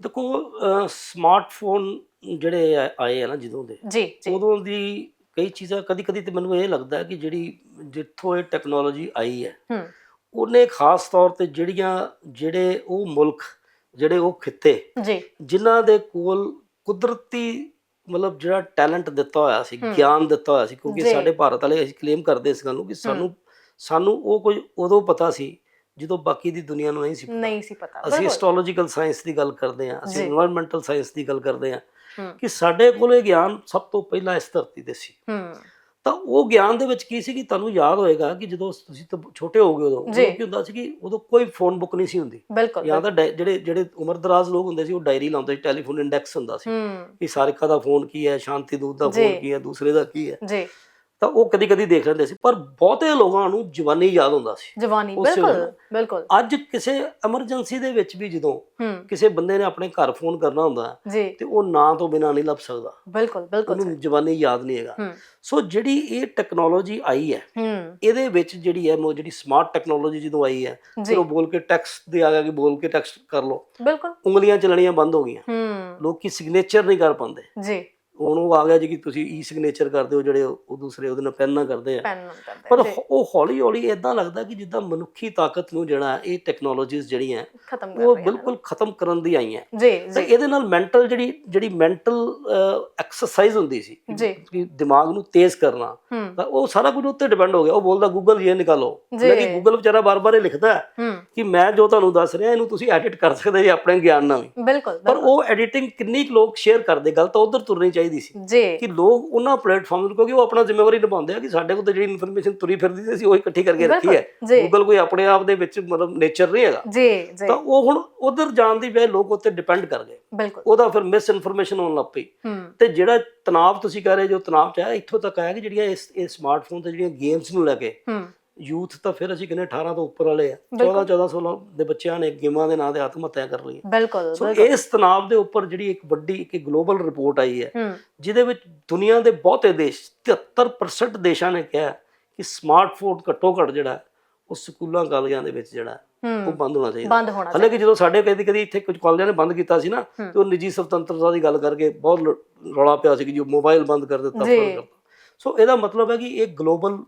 ਦੇਖੋ ਸਮਾਰਟਫੋਨ ਜਿਹੜੇ ਆਏ ਆ ਨਾ ਜਦੋਂ ਦੇ ਜੀ ਉਦੋਂ ਦੀ ਕਈ ਚੀਜ਼ਾਂ ਕਦੀ ਕਦੀ ਤੇ ਮੈਨੂੰ ਇਹ ਲੱਗਦਾ ਕਿ ਜਿਹੜੀ ਜਿੱਥੋਂ ਇਹ ਟੈਕਨੋਲੋਜੀ ਆਈ ਹੈ ਹੂੰ। ਉਹਨੇ ਖਾਸ ਤੌਰ ਤੇ ਜਿਹੜੀਆਂ ਜਿਹੜੇ ਉਹ ਮੁਲਕ ਜਿਹੜੇ ਉਹ ਖਿੱਤੇ ਜੀ। ਜਿਨ੍ਹਾਂ ਦੇ ਕੋਲ ਕੁਦਰਤੀ ਮਤਲਬ ਜਿਹੜਾ ਟੈਲੈਂਟ ਦਿੱਤਾ ਹੋਇਆ ਸੀ ਗਿਆਨ ਦਿੱਤਾ ਹੋਇਆ ਸੀ ਕਿਉਂਕਿ ਸਾਡੇ ਭਾਰਤ ਵਾਲੇ ਅਸੀਂ ਕਲੇਮ ਕਰਦੇ ਸੀ ਗੱਲ ਕਿ ਸਾਨੂੰ ਸਾਨੂੰ ਉਹ ਕੁਝ ਉਦੋਂ ਪਤਾ ਸੀ ਜਦੋਂ ਬਾਕੀ ਦੀ ਦੁਨੀਆ ਨੂੰ ਨਹੀਂ ਸੀ ਪਤਾ। ਅਸੀਂ ਐਸਟ੍ਰੋਲੋਜੀਕਲ ਸਾਇੰਸ ਦੀ ਗੱਲ ਕਰਦੇ ਹਾਂ ਅਸੀਂ এনवायरमेंटਲ ਸਾਇੰਸ ਦੀ ਗੱਲ ਕਰਦੇ ਹਾਂ ਕਿ ਸਾਡੇ ਕੋਲੇ ਗਿਆਨ ਸਭ ਤੋਂ ਪਹਿਲਾਂ ਇਸ ਧਰਤੀ ਤੇ ਸੀ। ਤਾਂ ਉਹ ਗਿਆਨ ਦੇ ਵਿੱਚ ਕੀ ਸੀ ਕਿ ਤੁਹਾਨੂੰ ਯਾਦ ਹੋਏਗਾ ਕਿ ਜਦੋਂ ਤੁਸੀਂ ਛੋਟੇ ਹੋਗੇ ਉਦੋਂ। ਉਦੋਂ ਕੀ ਹੁੰਦਾ ਸੀ ਕਿ ਉਦੋਂ ਕੋਈ ਫੋਨ ਬੁੱਕ ਨਹੀਂ ਸੀ ਹੁੰਦੀ। ਜਾਂ ਤਾਂ ਜਿਹੜੇ ਜਿਹੜੇ ਉਮਰਦਰਾਜ਼ ਲੋਕ ਹੁੰਦੇ ਸੀ ਉਹ ਡਾਇਰੀ ਲਾਉਂਦੇ ਸੀ ਟੈਲੀਫੋਨ ਇੰਡੈਕਸ ਹੁੰਦਾ ਸੀ ਕਿ ਸਾਰਿਕਾ ਦਾ ਫੋਨ ਕੀ ਹੈ ਸ਼ਾਂਤੀ ਦੂਤ ਦਾ। ਫੋਨ ਕੀ ਹੈ ਦੂਸਰੇ ਦਾ ਕੀ ਹੈ। ਜੀ। ਤਾਂ ਉਹ ਕਦੀ ਕਦੀ ਦੇਖ ਲੈਂਦੇ ਸੀ ਪਰ ਬਹੁਤੇ ਲੋਕਾਂ ਨੂੰ ਜਵਾਨੀ ਯਾਦ ਹੁੰਦਾ ਸੀ। ਜਵਾਨੀ ਉਸੇ ਬਿਲਕੁਲ। ਬਿਲਕੁਲ। ਅੱਜ ਕਿਸੇ ਐਮਰਜੈਂਸੀ ਦੇ ਵਿੱਚ ਵੀ ਜਦੋਂ ਕਿਸੇ ਬੰਦੇ ਨੇ ਆਪਣੇ ਘਰ ਫੋਨ ਕਰਨਾ ਹੁੰਦਾ ਤੇ ਉਹ ਨਾਂ ਤੋਂ ਬਿਨਾਂ ਨਹੀਂ ਲੱਭ ਸਕਦਾ। ਬਿਲਕੁਲ ਬਿਲਕੁਲ ਉਹਨੂੰ ਜਵਾਨੀ ਯਾਦ ਨਹੀਂ ਹੈਗਾ। ਸੋ ਜਿਹੜੀ ਇਹ ਟੈਕਨੋਲੋਜੀ ਆਈ ਹੈ ਇਹਦੇ ਵਿੱਚ ਜਿਹੜੀ ਹੈ ਜਿਹੜੀ ਸਮਾਰਟ ਟੈਕਨੋਲੋਜੀ ਜਦੋਂ ਆਈ ਹੈ ਫਿਰ ਉਹ ਬੋਲ ਕੇ ਟੈਕਸਟ ਦੇ ਆ ਗਿਆ ਕਿ ਬੋਲ ਕੇ ਟੈਕਸਟ ਕਰ ਲਓ। ਬਿਲਕੁਲ। ਉਂਗਲੀਆਂ ਚੱਲਣੀਆਂ ਬੰਦ ਹੋ ਗਈਆਂ। ਲੋਕੀ ਸਿਗਨੇਚਰ ਨਹੀਂ ਕਰ ਪਾਉਂਦੇ। ਜੀ। ਹੁਣ ਉਹ ਆ ਗਿਆ ਜੀ ਕਿ ਤੁਸੀਂ ਈ ਸਿਗਨੇਚਰ ਕਰਦੇ ਹੋ ਜਿਹੜੇ ਉਹ ਦੂਸਰੇ ਉਹਦੇ ਨਾਲ ਪੈਨ ਨਾਲ ਕਰਦੇ ਆ। ਪੈਨ ਨਾਲ ਕਰਦੇ ਪਰ ਜੀ, ਉਹ ਹੌਲੀ ਹੌਲੀ ਇਦਾਂ ਲੱਗਦਾ ਕਿ ਜਿੱਦਾਂ ਮਨੁੱਖੀ ਤਾਕਤ ਨੂੰ ਜਿਹੜਾ ਇਹ ਟੈਕਨੋਲੋਜੀਆਂ ਜਿਹੜੀਆਂ ਖਤਮ ਕਰ ਉਹ ਰਹੇ ਹਨ ਬਿਲਕੁਲ ਖਤਮ ਕਰਨ ਦੀ ਆਈਆਂ। ਜੀ ਤੇ ਜੀ। ਇਹਦੇ ਨਾਲ ਮੈਂਟਲ ਜਿਹੜੀ ਜਿਹੜੀ ਮੈਂਟਲ ਐਕਸਰਸਾਈਜ਼ ਹੁੰਦੀ ਸੀ ਕਿ- ਜੀ। ਕਿ ਦਿਮਾਗ ਨੂੰ ਤੇਜ਼ ਕਰਨਾ ਹੂੰ। ਤਾਂ ਉਹ ਸਾਰਾ ਕੁਝ ਉੱਤੇ ਡਿਪੈਂਡ ਹੋ ਗਿਆ। ਉਹ ਬੋਲਦਾ ਗੂਗਲ ਇਹ ਨਿਕਾਲੋ। ਜੀ। ਲੇਕਿਨ ਗੂਗਲ ਵਿਚਾਰਾ ਬਾਰ-ਬਾਰ ਇਹ ਲਿਖਦਾ ਹੈ ਹੂੰ। ਕਿ ਮੈਂ ਜੋ ਤੁਹਾਨੂੰ ਦੱਸ ਰਿਹਾ ਇਹਨੂੰ ਤੁਸੀਂ ਐਡਿਟ ਕਰ ਸਕਦੇ ਜੀ ਆਪਣੇ ਗਿਆਨ ਨਾਲ ਵੀ। ਬਿਲਕੁਲ ਪਰ ਬਿਲਕੁਲ। ਉਹ ਐਡੀਟਿੰਗ ਕਿੰਨੀ ਕੁ ਲੋਕ ਸ਼ੇਅਰ ਕਰਦੇ ਗੱਲ ਤਾਂ ਉਧਰ ਤੁਰਨੀ ਚਾਹੀਦੀ ਸੀ ਜੀ। ਕਿ ਲੋਕ ਉਹਨਾਂ ਪਲੇਟਫਾਰਮ ਨੂੰ ਕਿਉਂਕਿ ਉਹ ਆਪਣਾ ਜ਼ਿੰਮੇਵਾਰੀ ਨਿਭਾਉਂਦੇ ਆ ਕਿ ਸਾਡੇ ਕੋਲ ਤਾਂ ਜਿਹੜੀ ਇਨਫੋਰਮੇਸ਼ਨ ਤੁਰੀ ਫਿਰਦੀ ਸੀ ਅਸੀਂ ਉਹ ਇਕੱਠੀ ਕਰਕੇ ਰੱਖੀ ਹੈ। ਗੂਗਲ ਕੋਈ ਆਪਣੇ ਆਪ ਦੇ ਵਿੱਚ ਮਤਲਬ ਨੇਚਰ ਨਹੀਂ ਹੈਗਾ। ਜੀ ਜੀ। ਤਾਂ ਉਹ ਹੁਣ ਉਧਰ ਜਾਣ ਦੀ ਬਜਾਏ ਲੋਕ ਉੱਤੇ ਡਿਪੈਂਡ ਕਰ ਗਏ। ਉਹਦਾ ਫਿਰ ਮਿਸ ਇਨਫੋਰਮੇਸ਼ਨ ਹੋਣ ਲੱਗ ਪਈ। ਤੇ ਜਿਹੜਾ ਤਣਾਅ ਤੁਸੀਂ ਕਹ ਰਹੇ ਜੋ ਤਣਾਅ ਚ ਆਇਆ ਇੱਥੋਂ ਤੱਕ ਆਇਆ ਕਿ ਜਿਹੜੀਆਂ ਇਸ ਇਹ ਸਮਾਰਟਫੋਨ ਤੇ ਜਿਹੜੀਆਂ ਗੇਮਸ ਨੂੰ ਲੈ ਕੇ ਯੂਥ ਤਾਂ ਫਿਰ ਅਸੀਂ ਕਹਿੰਦੇ 18 ਤੋਂ ਉੱਪਰ ਵਾਲੇ ਆ। ਬਿਲਕੁਲ। 14 14 16 ਦੇ ਬੱਚਿਆਂ ਨੇ ਗੇਮਾਂ ਦੇ ਨਾਂ ਤੇ ਆਤਮ ਹੱਤਿਆ ਕਰ ਲਈਆਂ ਬਿਲਕੁਲ ਸੋ ਇਸ ਤਣਾਅ ਦੇ ਉੱਪਰ ਜਿਹੜੀ ਇੱਕ ਵੱਡੀ ਇੱਕ ਗਲੋਬਲ ਰਿਪੋਰਟ ਆਈ ਹੈ ਜਿਹਦੇ ਵਿੱਚ ਦੁਨੀਆ ਦੇ ਬਹੁਤੇ ਦੇਸ਼ 73% ਦੇਸ਼ਾਂ ਨੇ ਕਿਹਾ ਕਿ ਸਮਾਰਟਫੋਨ ਘੱਟੋ ਘੱਟ ਜਿਹੜਾ ਉਹ ਸਕੂਲਾਂ ਕਾਲਜਾਂ ਦੇ ਵਿੱਚ ਜਿਹੜਾ ਉਹ ਬੰਦ ਹੋਣਾ ਚਾਹੀਦਾ। ਬੰਦ ਹੋਣਾ ਹਾਲੇ ਕਿ ਜਦੋਂ ਸਾਡੇ ਕਦੀ ਕਦੀ ਇੱਥੇ ਕੁਝ ਕਾਲਜਾਂ ਨੇ ਬੰਦ ਕੀਤਾ ਸੀ ਨਾ। ਤੇ ਉਹ ਨਿੱਜੀ ਸੁਤੰਤਰਤਾ ਦੀ ਗੱਲ ਕਰਕੇ ਬਹੁਤ ਰੌਲਾ ਪਿਆ ਸੀ ਕਿ ਜੋ ਮੋਬਾਈਲ ਬੰਦ ਕਰ ਦਿੱਤਾ ਸੋ ਇਹਦਾ ਮਤਲਬ ਹੈ ਕਿ ਇਹ ਗਲੋਬਲ